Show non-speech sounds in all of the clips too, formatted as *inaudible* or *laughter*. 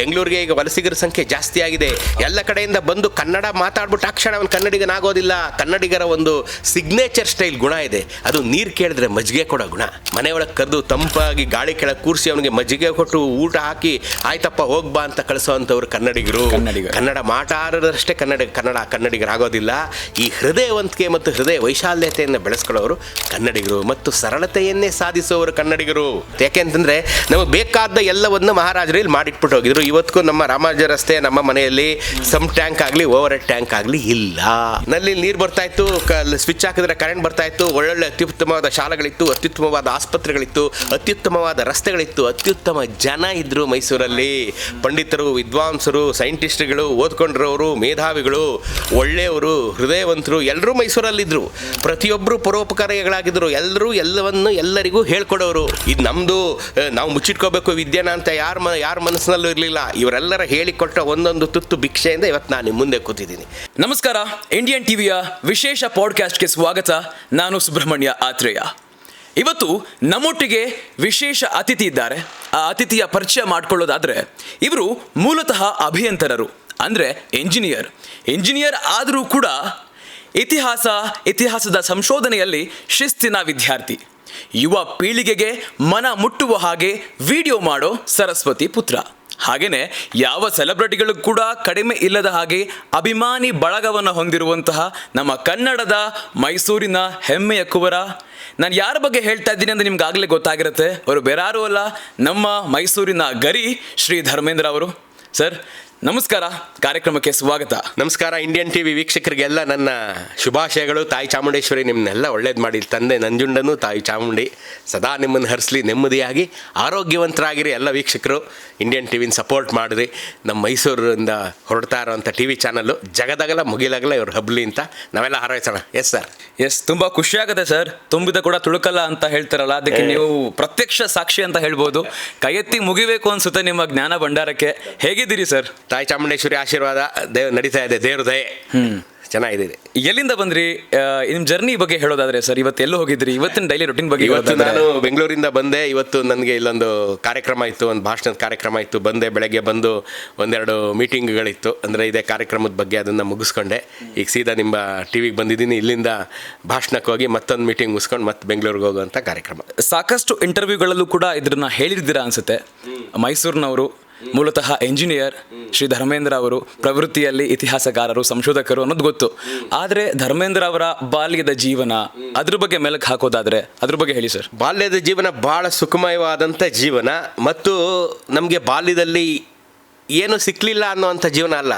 ಬೆಂಗಳೂರಿಗೆ ಈಗ ವಲಸಿಗರ ಸಂಖ್ಯೆ ಜಾಸ್ತಿ ಆಗಿದೆ. ಎಲ್ಲ ಕಡೆಯಿಂದ ಬಂದು ಕನ್ನಡ ಮಾತಾಡ್ಬಿಟ್ಟು ತಕ್ಷಣ ಅವನು ಕನ್ನಡಿಗನಾಗೋದಿಲ್ಲ ಕನ್ನಡಿಗರ ಒಂದು ಸಿಗ್ನೇಚರ್ ಸ್ಟೈಲ್ ಗುಣ ಇದೆ. ಅದು ನೀರು ಕೇಳಿದ್ರೆ ಮಜ್ಜಿಗೆ ಕೊಡೋ ಗುಣ. ಮನೆಯೊಳಗೆ ಕರೆದು ತಂಪಾಗಿ ಗಾಳಿ ಕೆಳಗೆ ಕೂರಿಸಿ ಅವನಿಗೆ ಮಜ್ಜಿಗೆ ಕೊಟ್ಟು ಊಟ ಹಾಕಿ ಆಯ್ತಪ್ಪ ಹೋಗ್ಬಾ ಅಂತ ಕಳಿಸುವಂಥವ್ರು ಕನ್ನಡಿಗರು. ಕನ್ನಡಿಗರು. ಕನ್ನಡ ಮಾತಾಡೋದಷ್ಟೇ ಕನ್ನಡ ಕನ್ನಡ ಕನ್ನಡಿಗರಾಗೋದಿಲ್ಲ ಈ ಹೃದಯವಂತಿಕೆ ಮತ್ತು ಹೃದಯ ವೈಶಾಲ್ಯತೆಯನ್ನು ಬೆಳೆಸ್ಕೊಳ್ಳೋರು ಕನ್ನಡಿಗರು ಮತ್ತು ಸರಳತೆಯನ್ನೇ ಸಾಧಿಸುವವರು ಕನ್ನಡಿಗರು. ಯಾಕೆಂತಂದ್ರೆ ನಮಗೆ ಬೇಕಾದ ಎಲ್ಲವನ್ನು ಮಹಾರಾಜರು ಇಲ್ಲಿ ಮಾಡಿಟ್ಬಿಟ್ಟು ಹೋಗಿದ್ರು. ಇವತ್ತಿಗೂ ನಮ್ಮ ರಾಮಾಜ ರಸ್ತೆ, ನಮ್ಮ ಮನೆಯಲ್ಲಿ ಸಮ್ ಟ್ಯಾಂಕ್ ಆಗಲಿ ಓವರ್ ಹೆಡ್ ಟ್ಯಾಂಕ್ ಆಗಲಿ ಇಲ್ಲ. ನಲ್ಲಿ ನೀರು ಬರ್ತಾ ಇತ್ತು ಸ್ವಿಚ್ ಹಾಕಿದ್ರೆ ಕರೆಂಟ್ ಬರ್ತಾ ಇತ್ತು, ಒಳ್ಳೊಳ್ಳೆ ಅತ್ಯುತ್ತಮವಾದ ಶಾಲೆಗಳಿತ್ತು, ಅತ್ಯುತ್ತಮವಾದ ಆಸ್ಪತ್ರೆಗಳಿತ್ತು, ಅತ್ಯುತ್ತಮವಾದ ರಸ್ತೆಗಳಿತ್ತು, ಅತ್ಯುತ್ತಮ ಜನ ಇದ್ರು ಮೈಸೂರಲ್ಲಿ. ಪಂಡಿತರು, ವಿದ್ವಾಂಸರು ಸೈಂಟಿಸ್ಟ್ಗಳು ಓದ್ಕೊಂಡಿರೋರು ಮೇಧಾವಿಗಳು, ಒಳ್ಳೆಯವರು, ಹೃದಯವಂತರು ಎಲ್ಲರೂ ಮೈಸೂರಲ್ಲಿದ್ದರು ಪ್ರತಿಯೊಬ್ಬರು ಪರೋಪಕಾರಿಗಳಾಗಿದ್ದರು ಎಲ್ಲರೂ ಎಲ್ಲವನ್ನು ಎಲ್ಲರಿಗೂ ಹೇಳ್ಕೊಡೋರು. ಇದು ನಮ್ಮದು ನಾವು ಮುಚ್ಚಿಟ್ಕೋಬೇಕು ವಿದ್ಯೆನ ಅಂತ ಯಾರ ಮ, ಯಾರ ಮನಸ್ಸಿನಲ್ಲೂ ಇರಲಿಲ್ಲ. ಇವರೆಲ್ಲರ ಹೇಳಿಕೊಟ್ಟ ಒಂದೊಂದು ತುತ್ತು ಭಿಕ್ಷೆಯಿಂದ ಇವತ್ತು ನಾನು ಮುಂದೆ ಕೂತಿದ್ದೀನಿ. ನಮಸ್ಕಾರ ಇಂಡಿಯನ್ ಟಿವಿಯ ವಿಶೇಷ ಪಾಡ್ಕಾಸ್ಟ್ಗೆ ಸ್ವಾಗತ. ನಾನು ಸುಬ್ರಹ್ಮಣ್ಯ ಆತ್ರೇಯ. ಇವತ್ತು ನಮ್ಮೊಟ್ಟಿಗೆ ವಿಶೇಷ ಅತಿಥಿ ಇದ್ದಾರೆ. ಆ ಅತಿಥಿಯ ಪರಿಚಯ ಮಾಡಿಕೊಳ್ಳೋದಾದರೆ, ಇವರು ಮೂಲತಃ ಅಭಿಯಂತರರು, ಅಂದರೆ ಎಂಜಿನಿಯರ್ ಎಂಜಿನಿಯರ್ ಆದರೂ ಕೂಡ ಇತಿಹಾಸ, ಇತಿಹಾಸದ ಸಂಶೋಧನೆಯಲ್ಲಿ ಶಿಸ್ತಿನ ವಿದ್ಯಾರ್ಥಿ. ಯುವ ಪೀಳಿಗೆಗೆ ಮನ ಮುಟ್ಟುವ ಹಾಗೆ ವಿಡಿಯೋ ಮಾಡೋ ಸರಸ್ವತಿ ಪುತ್ರ. ಹಾಗೆಯೇ ಯಾವ ಸೆಲೆಬ್ರಿಟಿಗಳು ಕೂಡ ಕಡಿಮೆ ಇಲ್ಲದ ಹಾಗೆ ಅಭಿಮಾನಿ ಬಳಗವನ್ನು ಹೊಂದಿರುವಂತಹ ನಮ್ಮ ಕನ್ನಡದ ಮೈಸೂರಿನ ಹೆಮ್ಮೆಯ ಕುವರ. ನಾನು ಯಾರ ಬಗ್ಗೆ ಹೇಳ್ತಾ ಇದ್ದೀನಿ ಅಂತ ನಿಮ್ಗೆ ಆಗಲೇ ಗೊತ್ತಾಗಿರುತ್ತೆ. ಅವರು ಬೇರಾರು ಅಲ್ಲ, ನಮ್ಮ ಮೈಸೂರಿನ ಗರಿ ಶ್ರೀ ಧರ್ಮೇಂದ್ರ ಅವರು. ಸರ್ ನಮಸ್ಕಾರ ಕಾರ್ಯಕ್ರಮಕ್ಕೆ ಸ್ವಾಗತ. ನಮಸ್ಕಾರ ಇಂಡಿಯನ್ ಟಿವಿ ವೀಕ್ಷಕರಿಗೆಲ್ಲ ನನ್ನ ಶುಭಾಶಯಗಳು. ತಾಯಿ ಚಾಮುಂಡೇಶ್ವರಿ ನಿಮ್ಮನ್ನೆಲ್ಲ ಒಳ್ಳೇದು ಮಾಡಿ. ತಂದೆ ನಂಜುಂಡನು ತಾಯಿ ಚಾಮುಂಡಿ ಸದಾ ನಿಮ್ಮನ್ನು ಹರಿಸಲಿ ನೆಮ್ಮದಿಯಾಗಿ ಆರೋಗ್ಯವಂತರಾಗಿರಿ ಎಲ್ಲ ವೀಕ್ಷಕರು. ಇಂಡಿಯನ್ ಟಿವಿನ ಸಪೋರ್ಟ್ ಮಾಡಿರಿ. ನಮ್ಮ ಮೈಸೂರಿಂದ ಹೊರಡ್ತಾ ಇರೋವಂಥ ಟಿ ವಿ ಚಾನಲ್ಲು ಜಗದಗಲ ಮುಗಿಲಾಗಲ ಇವ್ರು ಹಬ್ಲಿ ಅಂತ ನಾವೆಲ್ಲ ಹಾರೈಸೋಣ. ಎಸ್ ಸರ್ ಎಸ್ ತುಂಬ ಖುಷಿಯಾಗುತ್ತೆ ಸರ್ ತುಂಬಿದ ಕೂಡ ತುಳುಕಲ್ಲ ಅಂತ ಹೇಳ್ತಾರಲ್ಲ ಅದಕ್ಕೆ ನೀವು ಪ್ರತ್ಯಕ್ಷ ಸಾಕ್ಷಿ ಅಂತ ಹೇಳ್ಬೋದು. ಕೈ ಎತ್ತಿ ಮುಗಿಬೇಕು ಅನ್ಸುತ್ತೆ ನಿಮ್ಮ ಜ್ಞಾನ ಭಂಡಾರಕ್ಕೆ. ಹೇಗಿದ್ದೀರಿ ಸರ್ ತಾಯಿ ಚಾಮುಂಡೇಶ್ವರಿ ಆಶೀರ್ವಾದ ದೇವ್ ನಡೀತಾ ಇದೆ ದೇವ್ರ ದಯೆ. ಚೆನ್ನಾಗಿದೆ. ಎಲ್ಲಿಂದ ಬಂದ್ರಿ? ಆ, ನಿಮ್ ಜರ್ನಿ ಬಗ್ಗೆ ಹೇಳೋದಾದ್ರೆ ಸರ್ ಇವತ್ತು ಎಲ್ಲೂ ಹೋಗಿದ್ರಿ? ಇವತ್ತಿನ ಡೈಲಿ ರೊಟೀನ್ ಬಗ್ಗೆ ಇವತ್ತು ಹೇಳೋದಾದ್ರೆ. ನಾನು ಬೆಂಗಳೂರಿಂದ ಬಂದೆ ಇವತ್ತು ನನಗೆ ಇಲ್ಲೊಂದು ಕಾರ್ಯಕ್ರಮ ಇತ್ತು ಒಂದು ಭಾಷಣದ ಕಾರ್ಯಕ್ರಮ ಇತ್ತು. ಬಂದೆ ಬೆಳಗ್ಗೆ ಬಂದು ಒಂದೆರಡು ಮೀಟಿಂಗ್ಗಳಿತ್ತು ಅಂದರೆ ಇದೇ ಕಾರ್ಯಕ್ರಮದ ಬಗ್ಗೆ ಅದನ್ನು ಮುಗಿಸ್ಕೊಂಡೆ. ಈಗ ಸೀದಾ ನಿಮ್ಮ ಟಿ ವಿಗೆ ಬಂದಿದ್ದೀನಿ ಇಲ್ಲಿಂದ ಭಾಷಣಕ್ಕೆ ಹೋಗಿ ಮತ್ತೊಂದು ಮೀಟಿಂಗ್ ಮುಗಿಸ್ಕೊಂಡು ಮತ್ತೆ ಬೆಂಗಳೂರಿಗೆ ಹೋಗುವಂಥ ಕಾರ್ಯಕ್ರಮ. ಸಾಕಷ್ಟು ಇಂಟರ್ವ್ಯೂಗಳಲ್ಲೂ ಕೂಡ ಇದನ್ನ ಹೇಳಿದ್ದೀರಾ ಅನ್ಸುತ್ತೆ. ಮೈಸೂರಿನವರು ಮೂಲತಃ ಎಂಜಿನಿಯರ್ ಶ್ರೀ ಧರ್ಮೇಂದ್ರ ಅವರು ಪ್ರವೃತ್ತಿಯಲ್ಲಿ ಇತಿಹಾಸಕಾರರು ಸಂಶೋಧಕರು ಅನ್ನೋದು ಗೊತ್ತು. ಆದರೆ ಧರ್ಮೇಂದ್ರ ಅವರ ಬಾಲ್ಯದ ಜೀವನ ಅದ್ರ ಬಗ್ಗೆ ಮೆಲುಕು ಹಾಕೋದಾದ್ರೆ ಅದ್ರ ಬಗ್ಗೆ ಹೇಳಿ ಸರ್. ಬಾಲ್ಯದ ಜೀವನ ಬಹಳ ಸುಖಮಯವಾದಂಥ ಜೀವನ ಮತ್ತು ನಮಗೆ ಬಾಲ್ಯದಲ್ಲಿ ಏನು ಸಿಕ್ಕಲಿಲ್ಲ ಅನ್ನುವಂಥ ಜೀವನ ಅಲ್ಲ.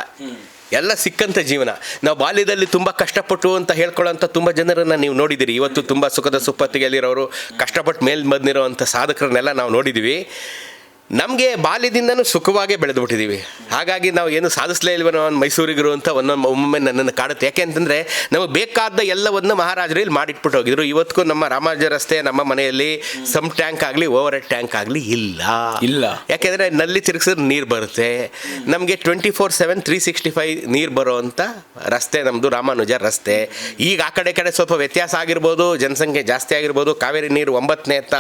ಎಲ್ಲ ಸಿಕ್ಕಂಥ ಜೀವನ. ನಾವು ಬಾಲ್ಯದಲ್ಲಿ ತುಂಬ ಕಷ್ಟಪಟ್ಟು ಅಂತ ಹೇಳ್ಕೊಳ್ಳೋಂಥ ತುಂಬ ಜನರನ್ನು ನೀವು ನೋಡಿದ್ದೀರಿ ಇವತ್ತು ತುಂಬ ಸುಖದ ಸುಪ್ಪತ್ತಿಗೆಯಲ್ಲಿರೋರು ಕಷ್ಟಪಟ್ಟು ಮೇಲೆ ಬಂದಿರೋವಂಥ ಸಾಧಕರನ್ನೆಲ್ಲ ನಾವು ನೋಡಿದ್ದೀವಿ ನಮಗೆ ಬಾಲ್ಯದಿಂದನೂ ಸುಖವಾಗೇ ಬೆಳೆದು ಬಿಟ್ಟಿದ್ದೀವಿ ಹಾಗಾಗಿ ನಾವು ಏನು ಸಾಧಿಸಲೇ ಇಲ್ವನೋ ಒಂದು ಮೈಸೂರಿಗರು ಅಂತ ಒಂದೊಂದು ಒಮ್ಮೊಮ್ಮೆ ನನ್ನನ್ನು ಕಾಡುತ್ತೆ. ಯಾಕೆ ಅಂತಂದರೆ ನಮಗೆ ಬೇಕಾದ ಎಲ್ಲವನ್ನು ಮಹಾರಾಜರು ಇಲ್ಲಿ ಮಾಡಿಟ್ಬಿಟ್ಟು ಹೋಗಿದ್ರು. ಇವತ್ತಿಗೂ ನಮ್ಮ ರಾಮಾಜ ರಸ್ತೆ ನಮ್ಮ ಮನೆಯಲ್ಲಿ ಸಮ್ ಟ್ಯಾಂಕ್ ಆಗಲಿ ಓವರ್ ಹೆಡ್ ಟ್ಯಾಂಕ್ ಆಗಲಿ ಇಲ್ಲ. ಇಲ್ಲ. ಯಾಕೆಂದರೆ ನಲ್ಲಿ ತಿರುಗಿಸಿದ್ರೆ ನೀರು ಬರುತ್ತೆ. ನಮಗೆ twenty four seven three sixty five ನೀರು ಬರೋವಂಥ ರಸ್ತೆ ನಮ್ಮದು ರಾಮಾನುಜ ರಸ್ತೆ. ಈಗ ಆ ಕಡೆ ಕಡೆ ಸ್ವಲ್ಪ ವ್ಯತ್ಯಾಸ ಆಗಿರ್ಬೋದು ಜನಸಂಖ್ಯೆ ಜಾಸ್ತಿ ಆಗಿರ್ಬೋದು ಕಾವೇರಿ ನೀರು ಒಂಬತ್ತನೇ ಅಂತ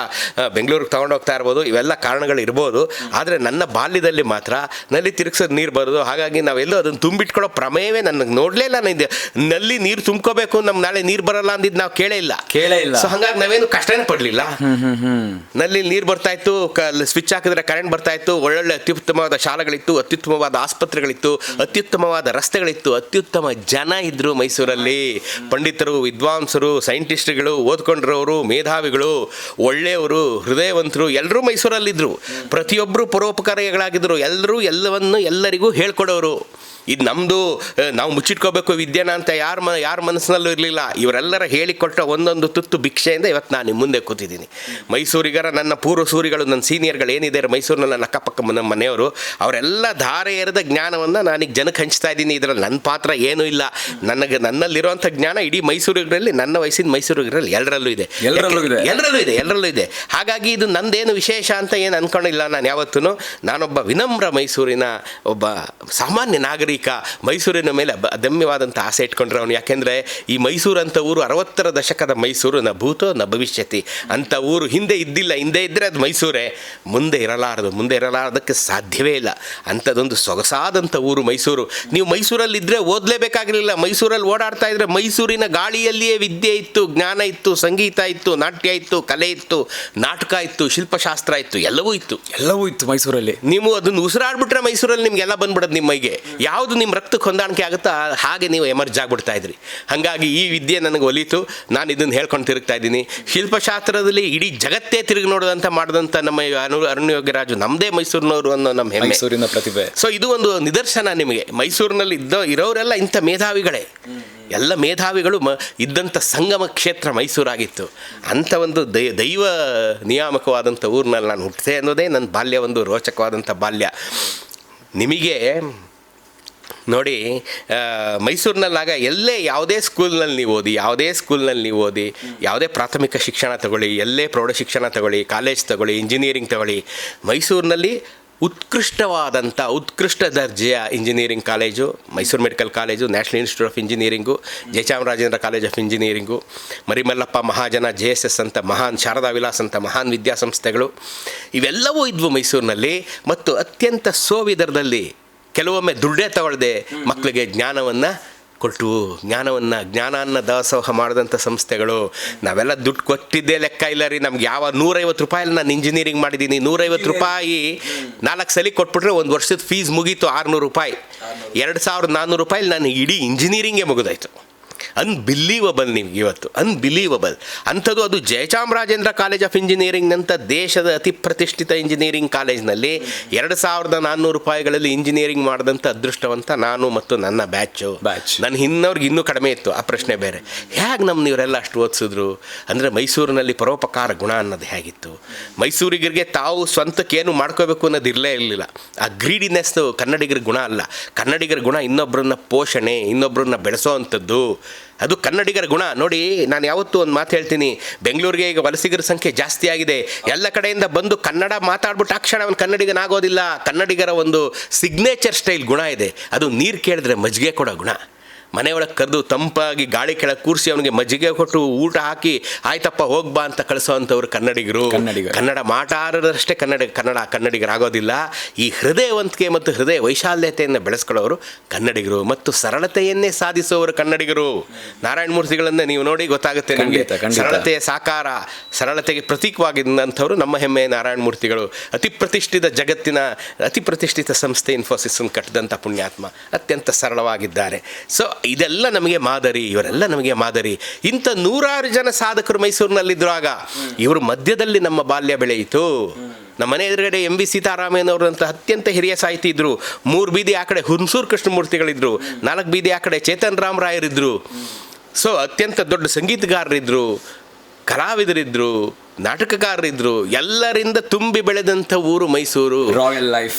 ಬೆಂಗಳೂರಿಗೆ ತೊಗೊಂಡೋಗ್ತಾ ಇರ್ಬೋದು ಇವೆಲ್ಲ ಕಾರಣಗಳು ಇರ್ಬೋದು. ಆದರೆ ನನ್ನ ಬಾಲ್ಯದಲ್ಲಿ ಮಾತ್ರ ನಲ್ಲಿ ತಿರುಗಿಸೋದು ನೀರು ಬರೋದು. ಹಾಗಾಗಿ ನಾವೆಲ್ಲೂ ಅದನ್ನು ತುಂಬಿಟ್ಕೊಳ್ಳೋ ಪ್ರಮೇಯವೇ ನನಗೆ ನೋಡಲೇ ಇಲ್ಲ ನಾನು ನಲ್ಲಿ ನೀರು ತುಂಬ್ಕೋಬೇಕು ನಮ್ಗೆ ನಾಳೆ ನೀರು ಬರಲ್ಲ ಅಂದಿದ್ದು ನಾವು ಕೇಳೇ ಇಲ್ಲ. ಕೇಳೇ ಇಲ್ಲ. ಸೊ ಹಂಗಾಗಿ ನಾವೇನು ಕಷ್ಟನೇ ಪಡಲಿಲ್ಲ. ನಲ್ಲಿ ನೀರು ಬರ್ತಾ ಇತ್ತು ಸ್ವಿಚ್ ಹಾಕಿದ್ರೆ ಕರೆಂಟ್ ಬರ್ತಾ ಇತ್ತು ಒಳ್ಳೊಳ್ಳೆ ಅತ್ಯುತ್ತಮವಾದ ಶಾಲೆಗಳಿತ್ತು ಅತ್ಯುತ್ತಮವಾದ ಆಸ್ಪತ್ರೆಗಳಿತ್ತು ಅತ್ಯುತ್ತಮವಾದ ರಸ್ತೆಗಳಿತ್ತು ಅತ್ಯುತ್ತಮ ಜನ ಇದ್ರು ಮೈಸೂರಲ್ಲಿ. ಪಂಡಿತರು ವಿದ್ವಾಂಸರು ಸೈಂಟಿಸ್ಟ್ಗಳು ಓದ್ಕೊಂಡಿರೋರು ಮೇಧಾವಿಗಳು ಒಳ್ಳೆಯವರು ಹೃದಯವಂತರು ಎಲ್ಲರೂ ಮೈಸೂರಲ್ಲಿದ್ದರು ಪ್ರತಿಯೊಬ್ಬರು ಪರೋಪಕಾರಿಗಳಾಗಿದ್ದರು. ಎಲ್ಲರೂ ಎಲ್ಲವನ್ನು ಎಲ್ಲರಿಗೂ ಹೇಳ್ಕೊಡೋರು. ಇದು ನಮ್ಮದು ನಾವು ಮುಚ್ಚಿಟ್ಕೋಬೇಕು ವಿದ್ಯೆನ ಅಂತ ಯಾರ ಮ ಯಾರ ಮನಸ್ಸಿನಲ್ಲೂ ಇರಲಿಲ್ಲ. ಇವರೆಲ್ಲರ ಹೇಳಿಕೊಟ್ಟ ಒಂದೊಂದು ತುತ್ತು ಭಿಕ್ಷೆಯಿಂದ ಇವತ್ತು ನಾನು ನಿಮ್ಮ ಮುಂದೆ ಕೂತಿದ್ದೀನಿ. ಮೈಸೂರಿಗರ ನನ್ನ ಪೂರ್ವ ಸೂರಿಗಳು ನನ್ನ ಸೀನಿಯರ್ಗಳು ಏನಿದ್ದಾರೆ ಮೈಸೂರಿನಲ್ಲಿ ನನ್ನ ಅಕ್ಕಪಕ್ಕ ನಮ್ಮ ಮನೆಯವರು ಅವರೆಲ್ಲ ಧಾರೆ ಎರೆದ ಜ್ಞಾನವನ್ನು ನಾನೀಗ ಜನಕ್ಕೆ ಹಂಚ್ತಾ ಇದ್ದೀನಿ. ಇದರಲ್ಲಿ ನನ್ನ ಪಾತ್ರ ಏನೂ ಇಲ್ಲ. ನನಗೆ ನನ್ನಲ್ಲಿರುವಂಥ ಜ್ಞಾನ ಇಡೀ ಮೈಸೂರಿಗರಲ್ಲಿ ನನ್ನ ವಯಸ್ಸಿನ ಮೈಸೂರಿಗರಲ್ಲಿ ಎಲ್ಲರಲ್ಲೂ ಇದೆ. ಎಲ್ಲರಲ್ಲೂ ಇದೆ. ಎಲ್ಲರಲ್ಲೂ ಇದೆ ಎಲ್ಲರಲ್ಲೂ ಇದೆ. ಹಾಗಾಗಿ ಇದು ನಂದೇನು ವಿಶೇಷ ಅಂತ ಏನು ಅನ್ಕೊಂಡಿಲ್ಲ ನಾನು ಯಾವತ್ತೂ ನಾನೊಬ್ಬ ವಿನಮ್ರ ಮೈಸೂರಿನ ಒಬ್ಬ ಸಾಮಾನ್ಯ ನಾಗರಿಕ ಬಳಿಕ ಮೈಸೂರಿನ ಮೇಲೆ ಅದಮ್ಯವಾದಂಥ ಆಸೆ ಇಟ್ಕೊಂಡ್ರೆ ಅವನು. ಯಾಕೆಂದರೆ ಈ ಮೈಸೂರು ಅಂತ ಊರು ಅರವತ್ತರ ದಶಕದ ಮೈಸೂರು ನ ಭೂತೋ ನ ಭವಿಷ್ಯತಿ. ಅಂಥ ಊರು ಹಿಂದೆ ಇದ್ದಿಲ್ಲ ಹಿಂದೆ ಇದ್ದರೆ ಅದು ಮೈಸೂರೇ. ಮುಂದೆ ಇರಲಾರದು ಮುಂದೆ ಇರಲಾರದಕ್ಕೆ ಸಾಧ್ಯವೇ ಇಲ್ಲ. ಅಂಥದ್ದೊಂದು ಸೊಗಸಾದಂಥ ಊರು ಮೈಸೂರು. ನೀವು ಮೈಸೂರಲ್ಲಿ ಇದ್ದರೆ ಓದಲೇಬೇಕಾಗಿರಲಿಲ್ಲ. ಮೈಸೂರಲ್ಲಿ ಓಡಾಡ್ತಾ ಇದ್ರೆ ಮೈಸೂರಿನ ಗಾಳಿಯಲ್ಲಿಯೇ ವಿದ್ಯೆ ಇತ್ತು ಜ್ಞಾನ ಇತ್ತು ಸಂಗೀತ ಇತ್ತು ನಾಟ್ಯ ಇತ್ತು ಕಲೆ ಇತ್ತು ನಾಟಕ ಇತ್ತು ಶಿಲ್ಪಶಾಸ್ತ್ರ ಇತ್ತು ಎಲ್ಲವೂ ಇತ್ತು. ಎಲ್ಲವೂ ಇತ್ತು ಮೈಸೂರಲ್ಲಿ. ನೀವು ಅದನ್ನು ಉಸಿರಾಡ್ಬಿಟ್ರೆ ಮೈಸೂರಲ್ಲಿ ನಿಮ್ಗೆಲ್ಲ ಬಂದ್ಬಿಡೋದು ನಿಮ್ಮ ಮೈಗೆ ಯಾವುದು ನಿಮ್ಮ ರಕ್ತಕ್ಕೆ ಹೊಂದಾಣಿಕೆ ಆಗುತ್ತೋ ಹಾಗೆ ನೀವು ಎಮರ್ಜ್ ಆಗಿಬಿಡ್ತಾ ಇದ್ರಿ. ಹಾಗಾಗಿ ಈ ವಿದ್ಯೆ ನನಗೆ ಒಲಿತು. ನಾನು ಇದನ್ನು ಹೇಳ್ಕೊಂಡು ತಿರುಗ್ತಾ ಇದ್ದೀನಿ. ಶಿಲ್ಪಶಾಸ್ತ್ರದಲ್ಲಿ ಇಡೀ ಜಗತ್ತೇ ತಿರುಗಿ ನೋಡುವಂತ ಮಾಡಿದಂಥ ನಮ್ಮ ಅನು ಅರಣ್ಯೋಗ್ಯರಾಜು ನಮ್ಮದೇ ಮೈಸೂರಿನವರು ಅನ್ನೋ ನಮ್ಮ ಹೆಮ್ಮೆ. ಮೈಸೂರಿನ ಪ್ರತಿಭೆ. ಸೊ ಇದು ಒಂದು ನಿದರ್ಶನ ನಿಮಗೆ. ಮೈಸೂರಿನಲ್ಲಿ ಇದ್ದ ಇರೋರೆಲ್ಲ ಇಂಥ ಮೇಧಾವಿಗಳೇ. ಎಲ್ಲ ಮೇಧಾವಿಗಳು ಮ ಇದ್ದಂಥ ಸಂಗಮ ಕ್ಷೇತ್ರ ಮೈಸೂರಾಗಿತ್ತು. ಅಂಥ ಒಂದು ದೈ ದೈವ ನಿಯಾಮಕವಾದಂಥ ಊರಿನಲ್ಲಿ ನಾನು ಹುಟ್ಟಿದೆ ಅನ್ನೋದೇ ನನ್ನ ಬಾಲ್ಯ ಒಂದು ರೋಚಕವಾದಂಥ ಬಾಲ್ಯ. ನಿಮಗೆ ನೋಡಿ ಮೈಸೂರಿನಲ್ಲಾಗ ಎಲ್ಲೇ ಯಾವುದೇ ಸ್ಕೂಲ್ನಲ್ಲಿ ನೀವು ಓದಿ, ಯಾವುದೇ ಸ್ಕೂಲ್ನಲ್ಲಿ ನೀವು ಓದಿ, ಯಾವುದೇ ಪ್ರಾಥಮಿಕ ಶಿಕ್ಷಣ ತಗೊಳ್ಳಿ, ಎಲ್ಲೇ ಪ್ರೌಢ ಶಿಕ್ಷಣ ತಗೊಳ್ಳಿ, ಕಾಲೇಜ್ ತಗೊಳ್ಳಿ, ಇಂಜಿನಿಯರಿಂಗ್ ತಗೊಳ್ಳಿ, ಮೈಸೂರಿನಲ್ಲಿ ಉತ್ಕೃಷ್ಟವಾದಂಥ, ಉತ್ಕೃಷ್ಟ ದರ್ಜೆಯ engineering college, Mysore medical college, National Institute of engineering, Jayachamarajendra college of engineering, Marimallappa Mahajana, J S S ಅಂತ ಮಹಾನ್, ಶಾರದಾ ವಿಲಾಸ್ ಅಂತ ಮಹಾನ್ ವಿದ್ಯಾಸಂಸ್ಥೆಗಳು, ಇವೆಲ್ಲವೂ ಇದ್ವು ಮೈಸೂರಿನಲ್ಲಿ ಮತ್ತು ಅತ್ಯಂತ ಸೋವಿದರದಲ್ಲಿ ಕೆಲವೊಮ್ಮೆ ದುಡ್ಡೇ ತಗೊಳ್ಳದೆ ಮಕ್ಕಳಿಗೆ ಜ್ಞಾನವನ್ನು ಕೊಟ್ಟು ಜ್ಞಾನವನ್ನು ಜ್ಞಾನಾನ್ನ ದಾಸೋಹ ಮಾಡಿದಂಥ ಸಂಸ್ಥೆಗಳು ನಾವೆಲ್ಲ ದುಡ್ಡು ಕೊಟ್ಟಿದ್ದೇ ಲೆಕ್ಕ ಇಲ್ಲ ರೀ. ನಮ್ಗೆ ಯಾವ ನೂರೈವತ್ತು ರೂಪಾಯಲ್ಲಿ ನಾನು ಇಂಜಿನಿಯರಿಂಗ್ ಮಾಡಿದ್ದೀನಿ. ನೂರೈವತ್ತು ರೂಪಾಯಿ ನಾಲ್ಕು ಸಲ ಕೊಟ್ಬಿಟ್ರೆ ಒಂದು ವರ್ಷದ ಫೀಸ್ ಮುಗೀತು ಆರುನೂರು ರೂಪಾಯಿ. ಎರಡು ಸಾವಿರದ ನಾನ್ನೂರು ರೂಪಾಯಿ ನಾನು ಇಡೀ ಇಂಜಿನಿಯರಿಂಗೇ ಮುಗಿದಾಯ್ತು. ಅನ್ಬಿಲೀವಬಲ್ ನಿಮ್ಗೆ ಇವತ್ತು. ಅನ್ಬಿಲೀವಬಲ್ ಅಂಥದ್ದು ಅದು ಜಯಚಾಮರಾಜೇಂದ್ರ ಕಾಲೇಜ್ ಆಫ್ ಇಂಜಿನಿಯರಿಂಗ್ನಂಥ ದೇಶದ ಅತಿ ಪ್ರತಿಷ್ಠಿತ ಇಂಜಿನಿಯರಿಂಗ್ ಕಾಲೇಜ್ನಲ್ಲಿ ಎರಡು ಸಾವಿರದ ನಾನ್ನೂರು ರೂಪಾಯಿಗಳಲ್ಲಿ ಇಂಜಿನಿಯರಿಂಗ್ ಮಾಡಿದಂಥ ಅದೃಷ್ಟವಂತ ನಾನು ಮತ್ತು ನನ್ನ ಬ್ಯಾಚು ಬ್ಯಾಚ್ ನನ್ನ ಹಿನ್ನವ್ರಿಗೆ ಇನ್ನೂ ಕಡಿಮೆ ಇತ್ತು. ಆ ಪ್ರಶ್ನೆ ಬೇರೆ. ಹೇಗೆ ನಮ್ಮ ಇವರೆಲ್ಲ ಅಷ್ಟು ಓದಿಸಿದ್ರು? ಅಂದರೆ ಮೈಸೂರಿನಲ್ಲಿ ಪರೋಪಕಾರ ಗುಣ ಅನ್ನೋದು ಹೇಗಿತ್ತು? ಮೈಸೂರಿಗರಿಗೆ ತಾವು ಸ್ವಂತಕ್ಕೇನು ಮಾಡ್ಕೋಬೇಕು ಅನ್ನೋದು ಇರಲೇ ಇರಲಿಲ್ಲ. ಆ ಗ್ರೀಡಿನೆಸ್ ಕನ್ನಡಿಗರ ಗುಣ ಅಲ್ಲ. ಕನ್ನಡಿಗರ ಗುಣ ಇನ್ನೊಬ್ಬರನ್ನ ಪೋಷಣೆ ಇನ್ನೊಬ್ಬರನ್ನ ಬೆಳೆಸೋ ಅಂಥದ್ದು. ಅದು ಕನ್ನಡಿಗರ ಗುಣ. ನೋಡಿ, ನಾನು ಯಾವತ್ತೂ ಒಂದು ಮಾತು ಹೇಳ್ತೀನಿ. ಬೆಂಗಳೂರಿಗೆ ಈಗ ವಲಸಿಗರ ಸಂಖ್ಯೆ ಜಾಸ್ತಿ ಆಗಿದೆ. ಎಲ್ಲ ಕಡೆಯಿಂದ ಬಂದು ಕನ್ನಡ ಮಾತಾಡ್ಬಿಟ್ಟು ಆ ಕ್ಷಣ ಅವನು ಕನ್ನಡಿಗನಾಗೋದಿಲ್ಲ ಕನ್ನಡಿಗರ ಒಂದು ಸಿಗ್ನೇಚರ್ ಸ್ಟೈಲ್ ಗುಣ ಇದೆ. ಅದು ನೀರು ಕೇಳಿದ್ರೆ ಮಜ್ಜಿಗೆ ಕೊಡೋ ಗುಣ. ಮನೆಯೊಳಗೆ ಕರೆದು ತಂಪಾಗಿ ಗಾಳಿ ಕೆಳಗೆ ಕೂರಿಸಿ ಅವನಿಗೆ ಮಜ್ಜಿಗೆ ಕೊಟ್ಟು ಊಟ ಹಾಕಿ ಆಯ್ತಪ್ಪ ಹೋಗ್ಬಾ ಅಂತ ಕಳಿಸೋವಂಥವ್ರು ಕನ್ನಡಿಗರು. ಕನ್ನಡ ಮಾತಾಡೋದಷ್ಟೇ ಕನ್ನಡ ಕನ್ನಡ ಕನ್ನಡಿಗರಾಗೋದಿಲ್ಲ ಈ ಹೃದಯವಂತಿಕೆ ಮತ್ತು ಹೃದಯ ವೈಶಾಲ್ಯತೆಯನ್ನು ಬೆಳೆಸ್ಕೊಳ್ಳೋರು ಕನ್ನಡಿಗರು ಮತ್ತು ಸರಳತೆಯನ್ನೇ ಸಾಧಿಸುವವರು ಕನ್ನಡಿಗರು. ನಾರಾಯಣ ಮೂರ್ತಿಗಳನ್ನ ನೀವು ನೋಡಿ ಗೊತ್ತಾಗುತ್ತೆ ನಿಮಗೆ. ಸರಳತೆಯ ಸಾಕಾರ ಸರಳತೆಗೆ ಪ್ರತೀಕವಾಗಿದ್ದಂಥವ್ರು ನಮ್ಮ ಹೆಮ್ಮೆಯ ನಾರಾಯಣ ಮೂರ್ತಿಗಳು. ಅತಿ ಪ್ರತಿಷ್ಠಿತ ಜಗತ್ತಿನ ಅತಿ ಪ್ರತಿಷ್ಠಿತ ಸಂಸ್ಥೆ ಇನ್ಫೋಸಿಸ್ ಕಟ್ಟಿದಂಥ ಪುಣ್ಯಾತ್ಮ ಅತ್ಯಂತ ಸರಳವಾಗಿದ್ದಾರೆ. ಸೊ ಇದೆಲ್ಲ ನಮಗೆ ಮಾದರಿ, ಇವರೆಲ್ಲ ನಮಗೆ ಮಾದರಿ. ಇಂಥ ನೂರಾರು ಜನ ಸಾಧಕರು ಮೈಸೂರಿನಲ್ಲಿದ್ದಾಗ ಇವರು ಮಧ್ಯದಲ್ಲಿ ನಮ್ಮ ಬಾಲ್ಯ ಬೆಳೆಯಿತು. ನಮ್ಮ ಮನೆ ಎದುರುಗಡೆ ಎಂ ವಿ ಸೀತಾರಾಮಯ್ಯನವರಂತ ಅತ್ಯಂತ ಹಿರಿಯ ಸಾಹಿತಿ ಇದ್ರು. ಮೂರು ಬೀದಿ ಆ ಕಡೆ ಹುಣಸೂರು ಕೃಷ್ಣಮೂರ್ತಿಗಳಿದ್ರು. ನಾಲ್ಕು ಬೀದಿ ಆ ಕಡೆ ಚೇತನ್ ರಾಮರಾಯರಿದ್ರು ಸೊ ಅತ್ಯಂತ ದೊಡ್ಡ ಸಂಗೀತಗಾರರಿದ್ರು, ಕಲಾವಿದರಿದ್ರು ನಾಟಕಕಾರರಿದ್ರು ಎಲ್ಲರಿಂದ ತುಂಬಿ ಬೆಳೆದಂಥ ಊರು ಮೈಸೂರು. ರಾಯಲ್ ಲೈಫ್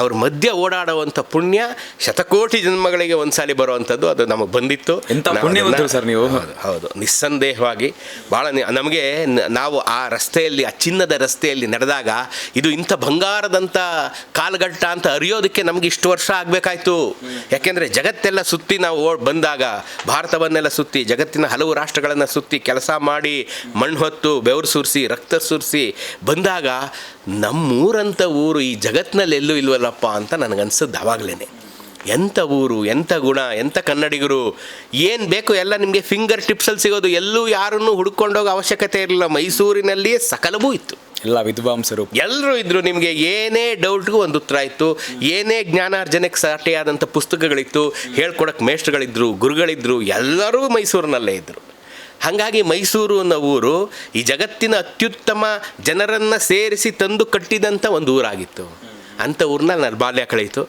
ಅವ್ರ ಮಧ್ಯ ಓಡಾಡುವಂಥ ಪುಣ್ಯ ಶತಕೋಟಿ ಜನ್ಮಗಳಿಗೆ ಒಂದ್ಸಾಲಿ ಬರುವಂಥದ್ದು ಅದು ನಮಗೆ ಬಂದಿತ್ತು. ಪುಣ್ಯವಂತರು ಸರ್ ನೀವು. ಹೌದು ನಿಸ್ಸಂದೇಹವಾಗಿ ಭಾಳ ನಮಗೆ ನಾವು ಆ ರಸ್ತೆಯಲ್ಲಿ ಆ ಚಿನ್ನದ ರಸ್ತೆಯಲ್ಲಿ ನಡೆದಾಗ ಇದು ಇಂಥ ಬಂಗಾರದಂಥ ಕಾಲಘಟ್ಟ ಅಂತ ಅರಿಯೋದಕ್ಕೆ ನಮಗೆ ಇಷ್ಟು ವರ್ಷ ಆಗಬೇಕಾಯ್ತು. ಯಾಕೆಂದರೆ ಜಗತ್ತೆಲ್ಲ ಸುತ್ತಿ ನಾವು ಓಡ್ ಬಂದಾಗ ಭಾರತವನ್ನೆಲ್ಲ ಸುತ್ತಿ ಜಗತ್ತಿನ ಹಲವು ರಾಷ್ಟ್ರಗಳನ್ನು ಸುತ್ತಿ ಕೆಲಸ ಮಾಡಿ ಮಣ್ಣು ಹೊತ್ತು ಬೆವರು ಸುರಿಸಿ ರಕ್ತ ಸುರಿಸಿ ಬಂದಾಗ ನಮ್ಮೂರಂಥ ಊರು ಈ ಜಗತ್ತಿನಲ್ಲಿ ಎಲ್ಲೂ ಇಲ್ವಲ್ಲಪ್ಪ ಅಂತ ನನಗನ್ಸದ್ದು ಅವಾಗಲೇ ಎಂಥ ಊರು ಎಂಥ ಗುಣ ಎಂಥ ಕನ್ನಡಿಗರು ಏನು ಬೇಕು ಎಲ್ಲ ನಿಮಗೆ ಫಿಂಗರ್ ಟಿಪ್ಸಲ್ಲಿ ಸಿಗೋದು ಎಲ್ಲೂ ಯಾರನ್ನು ಹುಡ್ಕೊಂಡೋಗೋ ಅವಶ್ಯಕತೆ ಇರಲಿಲ್ಲ. ಮೈಸೂರಿನಲ್ಲಿಯೇ ಸಕಲವೂ ಇತ್ತು. ಎಲ್ಲ ವಿದ್ವಾಂಸರು. ಎಲ್ಲರೂ ಇದ್ದರು ನಿಮಗೆ ಏನೇ ಡೌಟ್ಗೂ ಒಂದು ಉತ್ತರ ಇತ್ತು ಏನೇ ಜ್ಞಾನಾರ್ಜನೆಗೆ ಸಾಟಿಯಾದಂಥ ಪುಸ್ತಕಗಳಿತ್ತು ಹೇಳ್ಕೊಡಕ್ಕೆ ಮೇಷ್ಟ್ರುಗಳಿದ್ರು ಗುರುಗಳಿದ್ರು ಎಲ್ಲರೂ ಮೈಸೂರಿನಲ್ಲೇ ಇದ್ದರು ಹಾಗಾಗಿ ಮೈಸೂರು ಅನ್ನೋ ಊರು ಈ ಜಗತ್ತಿನ ಅತ್ಯುತ್ತಮ ಜನರನ್ನು ಸೇರಿಸಿ ತಂದು ಕಟ್ಟಿದಂಥ ಒಂದು ಊರಾಗಿತ್ತು. ಅಂಥ ಊರಿನಲ್ಲಿ ನಾನು ಬಾಲ್ಯ ಕಳೀತು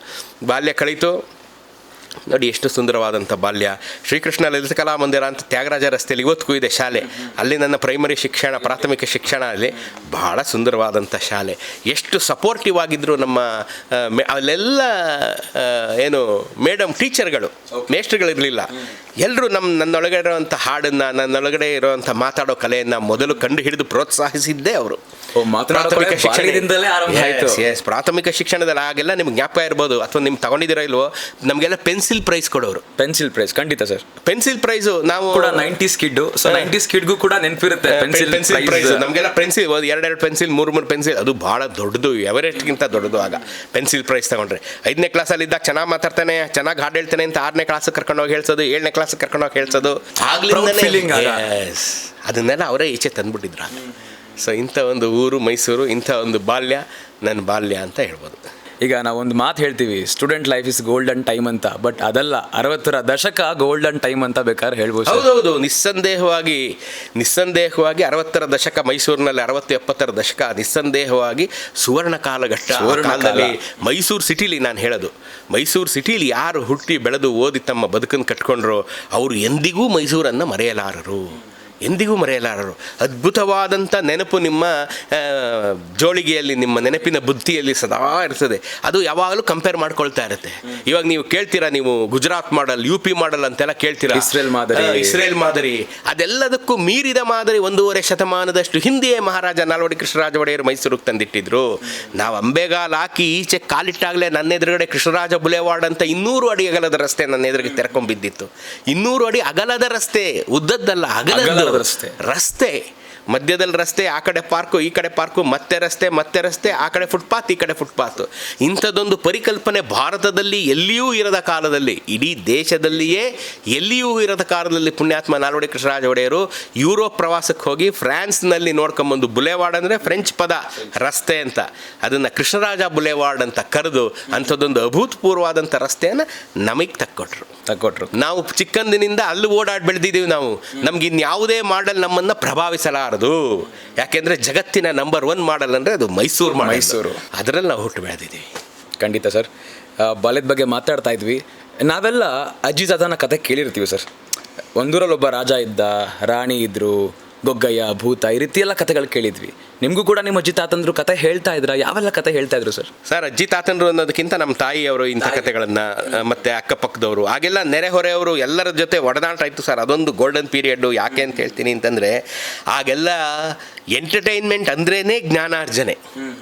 ಬಾಲ್ಯ ಕಳೀತು ನೋಡಿ ಎಷ್ಟು ಸುಂದರವಾದಂಥ ಬಾಲ್ಯ. ಶ್ರೀಕೃಷ್ಣ ಲಲಿತಕಲಾ ಮಂದಿರ ಅಂತ ತ್ಯಾಗರಾಜ ರಸ್ತೆಯಲ್ಲಿ ಇವತ್ತಿಗೂ ಇದೆ ಶಾಲೆ. ಅಲ್ಲಿ ನನ್ನ ಪ್ರೈಮರಿ ಶಿಕ್ಷಣ ಪ್ರಾಥಮಿಕ ಶಿಕ್ಷಣ ಅಲ್ಲಿ ಬಹಳ ಸುಂದರವಾದಂಥ ಶಾಲೆ. ಎಷ್ಟು ಸಪೋರ್ಟಿವ್ ಆಗಿದ್ದರು ನಮ್ಮ ಅಲ್ಲೆಲ್ಲ ಏನು ಮೇಡಮ್ ಟೀಚರ್ಗಳು ಮೇಸ್ಟ್ರುಗಳಿರಲಿಲ್ಲ ಎಲ್ಲರೂ ನಮ್ಮ ನನ್ನೊಳಗಡೆ ಇರುವಂಥ ಹಾಡನ್ನು ನನ್ನೊಳಗಡೆ ಇರುವಂಥ ಮಾತಾಡೋ ಕಲೆಯನ್ನು ಮೊದಲು ಕಂಡು ಹಿಡಿದು ಪ್ರೋತ್ಸಾಹಿಸಿದ್ದೇ ಅವರು. ಓ, ಶಿಕ್ಷಣದಿಂದಲೇ ಆರಂಭ. ಆಯ್ತು. ಎಸ್. ಪ್ರಾಥಮಿಕ ಶಿಕ್ಷಣದಲ್ಲಿ ಆಗೆಲ್ಲ ನಿಮ್ಗೆ ಜ್ಞಾಪಕ ಇರ್ಬೋದು ಅಥವಾ ನಿಮ್ಗೆ ತಗೊಂಡಿದ್ದೀರಾ ಇಲ್ವೋ ನಮಗೆಲ್ಲ ಪೆನ್ಸಿಲ್ ಪ್ರೈಸ್ ಕೊಡೋರು. ಪೆನ್ಸಿಲ್ ಪ್ರೈಸ್ ಖಂಡಿತ ಸರ್ ಪೆನ್ಸಿಲ್ ಪ್ರೈಸ್ ನಾವು ಕೂಡ ನೈಂಟೀಸ್ ಕಿಡ್ ಸೊ ನೈಂಟೀಸ್ ಕಿಡ್ಗೂ ಕೂಡ ನೆನಪಿರುತ್ತೆ ಪೆನ್ಸಿಲ್ ಪೆನ್ಸಿಲ್ ಪ್ರೈಸ್ ನಮಗೆಲ್ಲ ಪೆನ್ಸಿಲ್ ಒಂದು ಎರಡೆರಡು ಪೆನ್ಸಿಲ್ ಮೂರು ಮೂರು ಪೆನ್ಸಿಲ್ ಅದು ಭಾಳ ದೊಡ್ಡದು ಎವರೆಸ್ಟ್ಗಿಂತ ದೊಡ್ಡದು ಆಗ. ಪೆನ್ಸಿಲ್ ಪ್ರೈಸ್ ತಗೊಂಡ್ರೆ. ಐದನೇ ಕ್ಲಾಸಲ್ಲಿ ಇದ್ದಾಗ ಚೆನ್ನಾಗಿ ಮಾತಾಡ್ತಾನೆ ಚೆನ್ನಾಗಿ ಹಾಡು ಹೇಳ್ತಾನೆ ಅಂತ ಆರನೇ ಕ್ಲಾಸ್ ಕರ್ಕೊಂಡು ಹೋಗಿ ಹೇಳ್ಸೋದು ಏಳನೇ ಕ್ಲಾಸ್ ಕರ್ಕೊಂಡು ಹೋಗಿ ಹೇಳ್ಸೋದು. Proud feeling ಆಗ. ಅದನ್ನೆಲ್ಲ ಅವರೇ ಈಚೆ ತಂದ್ಬಿಟ್ಟಿದ್ರು ಸೊ ಇಂಥ ಒಂದು ಊರು ಮೈಸೂರು ಇಂಥ ಒಂದು ಬಾಲ್ಯ ನನ್ನ ಬಾಲ್ಯ ಅಂತ ಹೇಳ್ಬೋದು ಈಗ ನಾವೊಂದು ಮಾತು ಹೇಳ್ತೀವಿ student life is golden time ಅಂತ ಬಟ್ ಅದಲ್ಲ ಅರವತ್ತರ ದಶಕ ಗೋಲ್ಡನ್ ಟೈಮ್ ಅಂತ ಬೇಕಾದ್ರೆ ಹೇಳ್ಬೋದು. ಹೌದೌದು ನಿಸ್ಸಂದೇಹವಾಗಿ ನಿಸ್ಸಂದೇಹವಾಗಿ ಅರವತ್ತರ ದಶಕ ಮೈಸೂರಿನಲ್ಲಿ ಅರವತ್ತು ಎಪ್ಪತ್ತರ ದಶಕ ನಿಸ್ಸಂದೇಹವಾಗಿ ಸುವರ್ಣ ಕಾಲಘಟ್ಟ. ಕಾಲದಲ್ಲಿ ಮೈಸೂರು ಸಿಟಿಲಿ ನಾನು ಹೇಳೋದು ಮೈಸೂರು ಸಿಟಿಲಿ ಯಾರು ಹುಟ್ಟಿ ಬೆಳೆದು ಓದಿ ತಮ್ಮ ಬದುಕನ್ನು ಕಟ್ಕೊಂಡ್ರು ಅವರು ಎಂದಿಗೂ ಮೈಸೂರನ್ನು ಮರೆಯಲಾರರು ಎಂದಿಗೂ ಮರೆಯಲಾರರು. ಅದ್ಭುತವಾದಂಥ ನೆನಪು ನಿಮ್ಮ ಜೋಳಿಗೆಯಲ್ಲಿ ನಿಮ್ಮ ನೆನಪಿನ ಬುದ್ಧಿಯಲ್ಲಿ ಸದಾ ಇರ್ತದೆ. ಅದು ಯಾವಾಗಲೂ ಕಂಪೇರ್ ಮಾಡ್ಕೊಳ್ತಾ ಇರುತ್ತೆ. ಇವಾಗ ನೀವು ಕೇಳ್ತೀರಾ ನೀವು Gujarat model U P model ಅಂತೆಲ್ಲ ಕೇಳ್ತೀರಾ? ಇಸ್ರೇಲ್ ಮಾದರಿ. ಇಸ್ರೇಲ್ ಮಾದರಿ. ಅದೆಲ್ಲದಕ್ಕೂ ಮೀರಿದ ಮಾದರಿ ಒಂದೂವರೆ ಶತಮಾನದಷ್ಟು ಹಿಂದೆಯೇ ಮಹಾರಾಜ ನಾಲ್ವಡಿ ಕೃಷ್ಣರಾಜ ಒಡೆಯರು ಮೈಸೂರಿಗೆ ತಂದಿಟ್ಟಿದ್ರು. ನಾವು ಅಂಬೆಗಾಲ್ ಹಾಕಿ ಈಚೆ ಕಾಲಿಟ್ಟಾಗಲೇ ನನ್ನ ಎದುರುಗಡೆ ಕೃಷ್ಣರಾಜ ಬುಲೆವಾಡ್ ಅಂತ ಇನ್ನೂರು ಅಡಿ ಅಗಲದ ರಸ್ತೆ ನನ್ನ ಎದುರಿಗೆ ತೆರ್ಕೊಂಡ್ಬಿದ್ದಿತ್ತು. ಇನ್ನೂರು ಅಡಿ ಅಗಲದ ರಸ್ತೆ ಉದ್ದದ್ದಲ್ಲ ಅಗಲದ ರಸ್ತೆ. ರಸ್ತೆ ಮಧ್ಯದಲ್ಲಿ ರಸ್ತೆ ಆ ಕಡೆ ಪಾರ್ಕು ಈ ಕಡೆ ಪಾರ್ಕು ಮತ್ತೆ ರಸ್ತೆ ಮತ್ತೆ ರಸ್ತೆ ಆ ಕಡೆ ಫುಟ್ಪಾತ್ ಈ ಕಡೆ ಫುಟ್ಪಾತ್ ಇಂಥದ್ದೊಂದು ಪರಿಕಲ್ಪನೆ ಭಾರತದಲ್ಲಿ ಎಲ್ಲಿಯೂ ಇರದ ಕಾಲದಲ್ಲಿ ಇಡೀ ದೇಶದಲ್ಲಿಯೇ ಎಲ್ಲಿಯೂ ಇರದ ಕಾಲದಲ್ಲಿ ಪುಣ್ಯಾತ್ಮ ನಾಲ್ವಡಿ ಕೃಷ್ಣರಾಜ ಒಡೆಯರು ಯುರೋಪ್ ಪ್ರವಾಸಕ್ಕೆ ಹೋಗಿ ಫ್ರಾನ್ಸ್ನಲ್ಲಿ ನೋಡ್ಕೊಂಬಂದು ಬುಲೆವಾರ್ಡ್ ಅಂದರೆ ಫ್ರೆಂಚ್ ಪದ ರಸ್ತೆ ಅಂತ. ಅದನ್ನು ಕೃಷ್ಣರಾಜ ಬುಲೆವಾರ್ಡ್ ಅಂತ ಕರೆದು ಅಂಥದ್ದೊಂದು ಅಭೂತಪೂರ್ವವಾದಂಥ ರಸ್ತೆಯನ್ನು ನಮಗೆ ತಕ್ಕೊಟ್ರು. ತಕ್ಕೊಟ್ರು. ನಾವು ಚಿಕ್ಕಂದಿನಿಂದ ಅಲ್ಲಿ ಓಡಾಡಿ ಬೆಳೆದಿದ್ದೀವಿ ನಾವು. ನಮ್ಗೆ ಇನ್ಯಾವುದೇ ಮಾಡೆಲ್ ನಮ್ಮನ್ನ ಪ್ರಭಾವಿಸಲಾರದು ಯಾಕೆಂದ್ರೆ ಜಗತ್ತಿನ ನಂಬರ್ ಒನ್ ಮಾಡಲ್ ಅಂದ್ರೆ ಅದು ಮೈಸೂರು. ಮೈಸೂರು. ಅದರಲ್ಲಿ ನಾವು ಹುಟ್ಟು ಬೆಳೆದಿದ್ದೀವಿ. ಖಂಡಿತ ಸರ್. ಬಾಲ್ಯದ ಬಗ್ಗೆ ಮಾತಾಡ್ತಾ ಇದ್ವಿ. ನಾವೆಲ್ಲ ಅಜ್ಜಿ ತಾತನ ಕತೆ ಕೇಳಿರ್ತೀವಿ ಸರ್. ಒಂದೂರಲ್ಲಿ ಒಬ್ಬ ರಾಜ ಇದ್ದ ರಾಣಿ ಇದ್ರು ಗೊಗ್ಗಯ್ಯ ಭೂತ ಈ ರೀತಿಯೆಲ್ಲ ಎಲ್ಲ ಕತೆಗಳು ಕೇಳಿದ್ವಿ. ನಿಮಗೂ ಕೂಡ ನಿಮ್ಮ ಅಜ್ಜಿ ತಾತಂದ್ರು ಕತೆ ಹೇಳ್ತಾ ಇದ್ರ? ಯಾವೆಲ್ಲ ಕತೆ ಹೇಳ್ತಾ ಇದ್ರು ಸರ್? ಸರ್ ಅಜ್ಜಿ ತಾತಂದ್ರು ಅನ್ನೋದಕ್ಕಿಂತ ನಮ್ಮ ತಾಯಿಯವರು ಇಂಥ ಕಥೆಗಳನ್ನ ಮತ್ತೆ ಅಕ್ಕಪಕ್ಕದವರು ಹಾಗೆಲ್ಲ ನೆರೆಹೊರೆಯವರು ಎಲ್ಲರ ಜೊತೆ ಒಡನಾಟ ಇತ್ತು ಸರ್. ಅದೊಂದು ಗೋಲ್ಡನ್ ಪೀರಿಯಡ್ ಯಾಕೆ ಅಂತ ಹೇಳ್ತೀನಿ ಅಂತಂದ್ರೆ ಆಗೆಲ್ಲ ಎಂಟರ್ಟೈನ್ಮೆಂಟ್ ಅಂದ್ರೇನೆ ಜ್ಞಾನಾರ್ಜನೆ.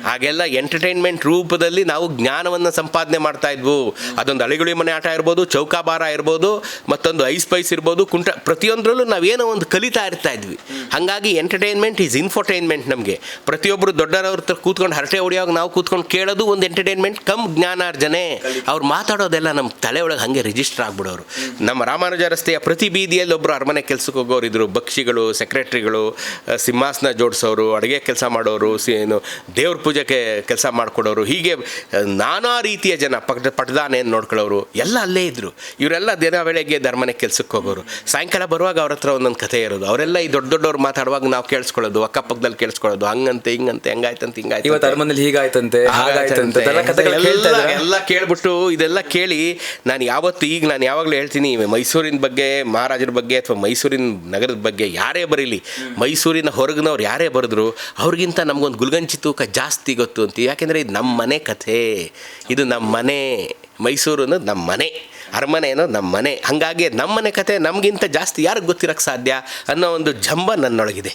ಹಾಗೆಲ್ಲ ಎಂಟರ್ಟೈನ್ಮೆಂಟ್ ರೂಪದಲ್ಲಿ ನಾವು ಜ್ಞಾನವನ್ನು ಸಂಪಾದನೆ ಮಾಡ್ತಾ ಇದ್ವು. ಅದೊಂದು ಅಳಿಗುಳಿ ಮನೆ ಆಟ ಇರ್ಬೋದು ಚೌಕಾಬಾರ ಇರ್ಬೋದು ಮತ್ತೊಂದು ಐಸ್ ಪೈಸ್ ಇರ್ಬೋದು ಕುಂಟ ಪ್ರತಿಯೊಂದರಲ್ಲೂ ನಾವೇನೋ ಒಂದು ಕಲಿತಾ ಇರ್ತಾ ಇದ್ವಿ. ಹಾಗಾಗಿ ಎಂಟರ್ಟೈನ್ಮೆಂಟ್ ಈಸ್ ಇನ್ಫರ್ಟೈನ್ಮೆಂಟ್ ನಮಗೆ. ಪ್ರತಿಯೊಬ್ಬರು ದೊಡ್ಡರವ್ರ ಹತ್ರ ಕೂತ್ಕೊಂಡು ಹರಟೆ ಹೊಡಿಯೋವಾಗ ನಾವು ಕೂತ್ಕೊಂಡು ಕೇಳೋದು ಒಂದು ಎಂಟರ್ಟೈನ್ಮೆಂಟ್ ಕಮ್ ಜ್ಞಾನಾರ್ಜನೆ. ಅವ್ರು ಮಾತಾಡೋದೆಲ್ಲ ನಮ್ಮ ತಲೆ ಒಳಗೆ ಹಾಗೆ ರಿಜಿಸ್ಟರ್ ಆಗ್ಬಿಡೋರು. ನಮ್ಮ ರಾಮಾನುಜ ರಸ್ತೆಯ ಪ್ರತಿ ಬೀದಿಯಲ್ಲಿ ಒಬ್ಬರು ಅರಮನೆ ಕೆಲಸಕ್ಕೆ ಹೋಗೋರು ಇದ್ರು. ಬಕ್ಷಿಗಳು ಸೆಕ್ರೆಟ್ರಿಗಳು ಸಿಂಹಾಸನ ಜೋಡಿಸೋರು ಅಡುಗೆ ಕೆಲಸ ಮಾಡೋರು ಸಿ ಏನು ದೇವ್ರ ಪೂಜೆಗೆ ಕೆಲಸ ಮಾಡಿಕೊಡೋರು. ಹೀಗೆ ನಾನಾ ರೀತಿಯ ಜನ ಪಟ ಪಟದಾನೆಯನ್ನು ನೋಡ್ಕೊಳ್ಳೋರು. ಎಲ್ಲ ಅಲ್ಲೇ ಇದ್ದರು ಇವರೆಲ್ಲ ದಿನ ಬೆಳಗ್ಗೆ ಧರ್ಮನೆ ಕೆಲಸಕ್ಕೆ ಹೋಗೋರು. ಸಾಯಂಕಾಲ ಬರುವಾಗ ಅವ್ರ ಹತ್ರ ಒಂದೊಂದು ಕಥೆ ಇರೋದು. ಅವರೆಲ್ಲ ಈ ದೊಡ್ಡ ದೊಡ್ಡವ್ರು ಮಾತಾಡುವಾಗ ನಾವು ಕೇಳಿಸ್ಕೊಳ್ಳೋದು ಅಕ್ಕಪಕ್ಕದಲ್ಲಿ ಕೇಳಿಸ್ಕೊಳ್ಳೋದು. ಹಂಗಂತೆ ಹಿಂಗಂತೆ ಹೆಂಗಾಯ್ತಂತ ಹಿಂಗಾಯ್ತು ಇವತ್ತು ಅರಮನೆಯಲ್ಲಿ ಹೀಗಾಯ್ತಂತೆ ಹಾಗಾಯ್ತಂತೆ ಎಲ್ಲ ಕೇಳ್ಬಿಟ್ಟು ಇದೆಲ್ಲ ಕೇಳಿ ನಾನು ಯಾವತ್ತು ಈಗ ನಾನು ಯಾವಾಗಲೂ ಹೇಳ್ತೀನಿ ಮೈಸೂರಿನ ಬಗ್ಗೆ ಮಹಾರಾಜರ ಬಗ್ಗೆ ಅಥವಾ ಮೈಸೂರಿನ ನಗರದ ಬಗ್ಗೆ ಯಾರೇ ಬರೀಲಿ ಮೈಸೂರಿನ ಹೊರಗಿನವ್ರು ಯಾರೇ ಬರೆದ್ರು ಅವ್ರಿಗಿಂತ ನಮಗೊಂದು ಗುಲ್ಗಂಜಿ ತೂಕ ಜಾಸ್ತಿ ಗೊತ್ತು ಅಂತ ಯಾಕೆಂದರೆ ಇದು ನಮ್ಮ ಮನೆ ಕಥೆ. ಇದು ನಮ್ಮ ಮನೆ. ಮೈಸೂರು ಅನ್ನೋದು ನಮ್ಮ ಮನೆ. ಅರಮನೆ ಅನ್ನೋದು ನಮ್ಮ ಮನೆ. ಹಾಗಾಗಿ ನಮ್ಮ ಮನೆ ಕತೆ ನಮಗಿಂತ ಜಾಸ್ತಿ ಯಾರಿಗೆ ಗೊತ್ತಿರೋಕ್ಕೆ ಸಾಧ್ಯ ಅನ್ನೋ ಒಂದು ಜಂಬ ನನ್ನೊಳಗಿದೆ.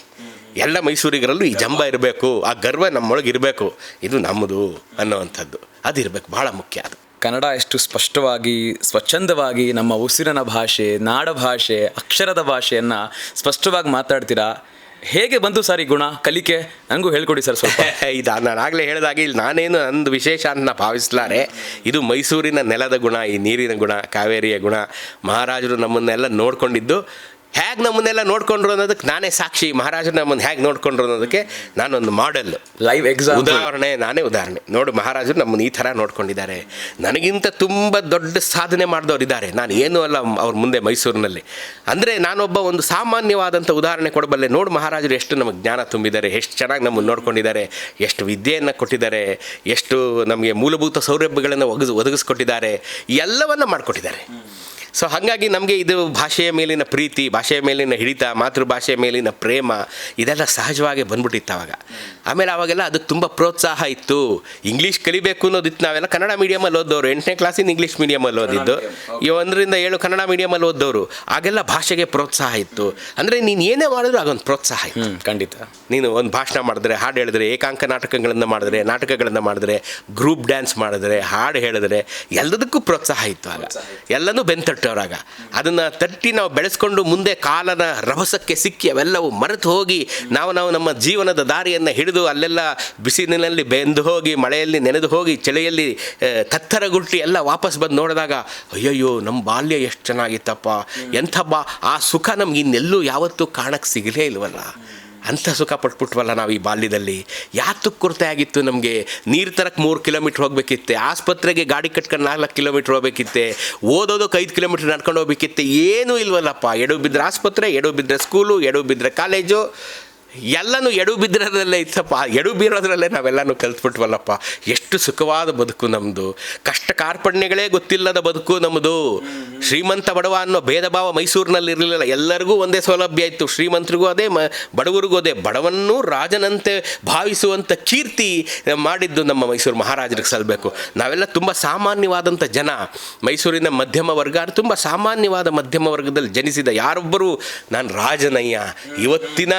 ಎಲ್ಲ ಮೈಸೂರಿಗರಲ್ಲೂ ಈ ಜಂಬ ಇರಬೇಕು ಆ ಗರ್ವ ನಮ್ಮೊಳಗೆ ಇರಬೇಕು ಇದು ನಮ್ಮದು ಅನ್ನೋವಂಥದ್ದು. ಇರಬೇಕು ಭಾಳ ಮುಖ್ಯ ಅದು. ಕನ್ನಡ ಎಷ್ಟು ಸ್ಪಷ್ಟವಾಗಿ ಸ್ವಚ್ಛಂದವಾಗಿ ನಮ್ಮ ಉಸಿರಿನ ಭಾಷೆ ನಾಡ ಭಾಷೆ ಅಕ್ಷರದ ಭಾಷೆಯನ್ನು ಸ್ಪಷ್ಟವಾಗಿ ಮಾತಾಡ್ತೀರಾ? ಹೇಗೆ ಬಂತು ಸರ್ ಈ ಗುಣ? ಕಲಿಕೆ? ನನಗೂ ಹೇಳ್ಕೊಡಿ ಸರ್ ಸ್ವಲ್ಪ. *laughs* ಇದು ನಾನು ಆಗಲೇ ಹೇಳಿದಾಗೆ ಇಲ್ಲಿ ನಾನೇನು ನಂದು ವಿಶೇಷ ಅಂತ ನಾ ಭಾವಿಸ್ಲಾರೆ. ಇದು ಮೈಸೂರಿನ ನೆಲದ ಗುಣ ಈ ನೀರಿನ ಗುಣ ಕಾವೇರಿಯ ಗುಣ. ಮಹಾರಾಜರು ನಮ್ಮನ್ನೆಲ್ಲ ನೋಡ್ಕೊಂಡಿದ್ದು ಹೇಗೆ ನಮ್ಮನ್ನೆಲ್ಲ ನೋಡ್ಕೊಂಡ್ರು ಅನ್ನೋದಕ್ಕೆ ನಾನೇ ಸಾಕ್ಷಿ ಮಹಾರಾಜರು ನಮ್ಮನ್ನು ಹೇಗೆ ನೋಡ್ಕೊಂಡ್ರು ಅನ್ನೋದಕ್ಕೆ ನಾನೊಂದು ಮಾಡೆಲ್ ಲೈವ್ ಎಕ್ಸಾಮ್ ಉದಾಹರಣೆ ನಾನೇ ಉದಾಹರಣೆ. ನೋಡು ಮಹಾರಾಜರು ನಮ್ಮನ್ನು ಈ ಥರ ನೋಡ್ಕೊಂಡಿದ್ದಾರೆ. ನನಗಿಂತ ತುಂಬ ದೊಡ್ಡ ಸಾಧನೆ ಮಾಡಿದವ್ರು ಇದ್ದಾರೆ. ನಾನು ಏನೂ ಅಲ್ಲ ಅವ್ರ ಮುಂದೆ ಮೈಸೂರಿನಲ್ಲಿ. ಅಂದರೆ ನಾನೊಬ್ಬ ಒಂದು ಸಾಮಾನ್ಯವಾದಂಥ ಉದಾಹರಣೆ ಕೊಡಬಲ್ಲೆ. ನೋಡು ಮಹಾರಾಜರು ಎಷ್ಟು ನಮಗೆ ಜ್ಞಾನ ತುಂಬಿದ್ದಾರೆ ಎಷ್ಟು ಚೆನ್ನಾಗಿ ನಮ್ಮನ್ನು ನೋಡ್ಕೊಂಡಿದ್ದಾರೆ ಎಷ್ಟು ವಿದ್ಯೆಯನ್ನು ಕೊಟ್ಟಿದ್ದಾರೆ ಎಷ್ಟು ನಮಗೆ ಮೂಲಭೂತ ಸೌಲಭ್ಯಗಳನ್ನು ಒಗಸ್ ಒದಗಿಸ್ಕೊಟ್ಟಿದ್ದಾರೆ ಎಲ್ಲವನ್ನ ಮಾಡಿಕೊಟ್ಟಿದ್ದಾರೆ. ಸೊ ಹಾಗಾಗಿ ನಮಗೆ ಇದು ಭಾಷೆಯ ಮೇಲಿನ ಪ್ರೀತಿ ಭಾಷೆಯ ಮೇಲಿನ ಹಿಡಿತ ಮಾತೃಭಾಷೆಯ ಮೇಲಿನ ಪ್ರೇಮ ಇದೆಲ್ಲ ಸಹಜವಾಗಿ ಬಂದ್ಬಿಟ್ಟಿತ್ತು ಅವಾಗ. ಆಮೇಲೆ ಅವಾಗೆಲ್ಲ ಅದಕ್ಕೆ ತುಂಬ ಪ್ರೋತ್ಸಾಹ ಇತ್ತು. ಇಂಗ್ಲೀಷ್ ಕಲಿಬೇಕು ಅನ್ನೋದಿತ್ತು ನಾವೆಲ್ಲ ಕನ್ನಡ ಮೀಡಿಯಮಲ್ಲಿ ಓದೋರು ಎಂಟನೇ ಕ್ಲಾಸಿನ ಇಂಗ್ಲೀಷ್ ಮೀಡಿಯಮಲ್ಲಿ ಓದಿದ್ದು. ಈ ಒಂದರಿಂದ ಏಳು ಕನ್ನಡ ಮೀಡಿಯಮಲ್ಲಿ ಓದೋರು ಆಗೆಲ್ಲ ಭಾಷೆಗೆ ಪ್ರೋತ್ಸಾಹ ಇತ್ತು. ಅಂದರೆ ನೀನು ಏನೇ ಮಾಡಿದ್ರು ಆಗೊಂದು ಪ್ರೋತ್ಸಾಹ ಇತ್ತು. ಖಂಡಿತ. ನೀನು ಒಂದು ಭಾಷಣ ಮಾಡಿದ್ರೆ ಹಾಡು ಹೇಳಿದ್ರೆ ಏಕಾಂಕ ನಾಟಕಗಳನ್ನು ಮಾಡಿದ್ರೆ ನಾಟಕಗಳನ್ನು ಮಾಡಿದ್ರೆ ಗ್ರೂಪ್ ಡ್ಯಾನ್ಸ್ ಮಾಡಿದ್ರೆ ಹಾಡು ಹೇಳಿದ್ರೆ ಎಲ್ಲದಕ್ಕೂ ಪ್ರೋತ್ಸಾಹ ಇತ್ತು ಆಗ. ಎಲ್ಲನೂ ಬೆಂತಟ್ಟವ್ರಾಗ ಅದನ್ನು ತಟ್ಟಿ ನಾವು ಬೆಳೆಸ್ಕೊಂಡು ಮುಂದೆ ಕಾಲನ ರಭಸಕ್ಕೆ ಸಿಕ್ಕಿ ಅವೆಲ್ಲವೂ ಮರೆತು ಹೋಗಿ ನಾವು ನಾವು ನಮ್ಮ ಜೀವನದ ದಾರಿಯನ್ನು ಹಿಡಿದು ಅಲ್ಲೆಲ್ಲ ಬಿಸಿಲಿನಲ್ಲಿ ಬೆಂದು ಹೋಗಿ, ಮಳೆಯಲ್ಲಿ ನೆನೆದು ಹೋಗಿ, ಚಳಿಯಲ್ಲಿ ಕತ್ತರಗುಟ್ಟಿ ಎಲ್ಲ ವಾಪಸ್ ಬಂದು ನೋಡಿದಾಗ, ಅಯ್ಯಯ್ಯೋ ನಮ್ಮ ಬಾಲ್ಯ ಎಷ್ಟು ಚೆನ್ನಾಗಿತ್ತಪ್ಪ. ಎಂಥ ಬಾ, ಆ ಸುಖ ನಮ್ಗೆ ಇನ್ನೆಲ್ಲೂ ಯಾವತ್ತೂ ಕಾಣಕ್ಕೆ ಸಿಗಲೇ ಇಲ್ವಲ್ಲ? ಅಂಥ ಸುಖ ಪಟ್ಬಿಟ್ವಲ್ಲ ನಾವು ಈ ಬಾಲ್ಯದಲ್ಲಿ. ಯಾತಕ್ಕೆ ಕೊರತೆ ಆಗಿತ್ತು ನಮಗೆ? ನೀರು ತರಕ್ಕೆ ಮೂರು ಕಿಲೋಮೀಟ್ರ್ ಹೋಗಬೇಕಿತ್ತೆ. ಆಸ್ಪತ್ರೆಗೆ ಗಾಡಿ ಕಟ್ಕೊಂಡು ನಾಲ್ಕು ಕಿಲೋಮೀಟ್ರ್ ಹೋಗಬೇಕಿತ್ತೆ. ಓದೋದಕ್ಕೆ ಐದು ಕಿಲೋಮೀಟ್ರ್ ನಡ್ಕೊಂಡು ಹೋಗ್ಬೇಕಿತ್ತೆ. ಏನೂ ಇಲ್ವಲ್ಲಪ್ಪ. ಎಡು ಬಿದ್ದರೆ ಆಸ್ಪತ್ರೆ ಎಡು ಬಿದ್ದರೆ ಸ್ಕೂಲು ಎಡು ಬಿದ್ದರೆ ಕಾಲೇಜು ಎಲ್ಲನೂ ಎಡು ಬಿದ್ದಿರೋದ್ರಲ್ಲೇ ಇತ್ತಪ್ಪ. ಎಡು ಬೀರೋದ್ರಲ್ಲೇ ನಾವೆಲ್ಲನೂ ಕಲ್ತ್ಬಿಟ್ವಲ್ಲಪ್ಪ. ಎಷ್ಟು ಸುಖವಾದ ಬದುಕು ನಮ್ಮದು ಕಷ್ಟ ಕಾರ್ಪಣ್ಯಗಳೇ ಗೊತ್ತಿಲ್ಲದ ಬದುಕು ನಮ್ಮದು ಶ್ರೀಮಂತ ಬಡವ ಅನ್ನೋ ಭೇದ ಭಾವ ಮೈಸೂರಿನಲ್ಲಿ ಇರಲಿಲ್ಲ. ಎಲ್ಲರಿಗೂ ಒಂದೇ ಸೌಲಭ್ಯ ಇತ್ತು. ಶ್ರೀಮಂತರಿಗೂ ಅದೇ, ಮ, ಬಡವರಿಗೂ ಅದೇ. ಬಡವನ್ನೂ ರಾಜನಂತೆ ಭಾವಿಸುವಂಥ ಕೀರ್ತಿ ಮಾಡಿದ್ದು ನಮ್ಮ ಮೈಸೂರು ಮಹಾರಾಜರಿಗೆ ಸಲ್ಲಬೇಕು ನಾವೆಲ್ಲ ತುಂಬ ಸಾಮಾನ್ಯವಾದಂಥ ಜನ. ಮೈಸೂರಿನ ಮಧ್ಯಮ ವರ್ಗ ತುಂಬ ಸಾಮಾನ್ಯವಾದ ಮಧ್ಯಮ ವರ್ಗದಲ್ಲಿ ಜನಿಸಿದ ಯಾರೊಬ್ಬರು? ನಾನು ರಾಜನಯ್ಯ. ಇವತ್ತಿನ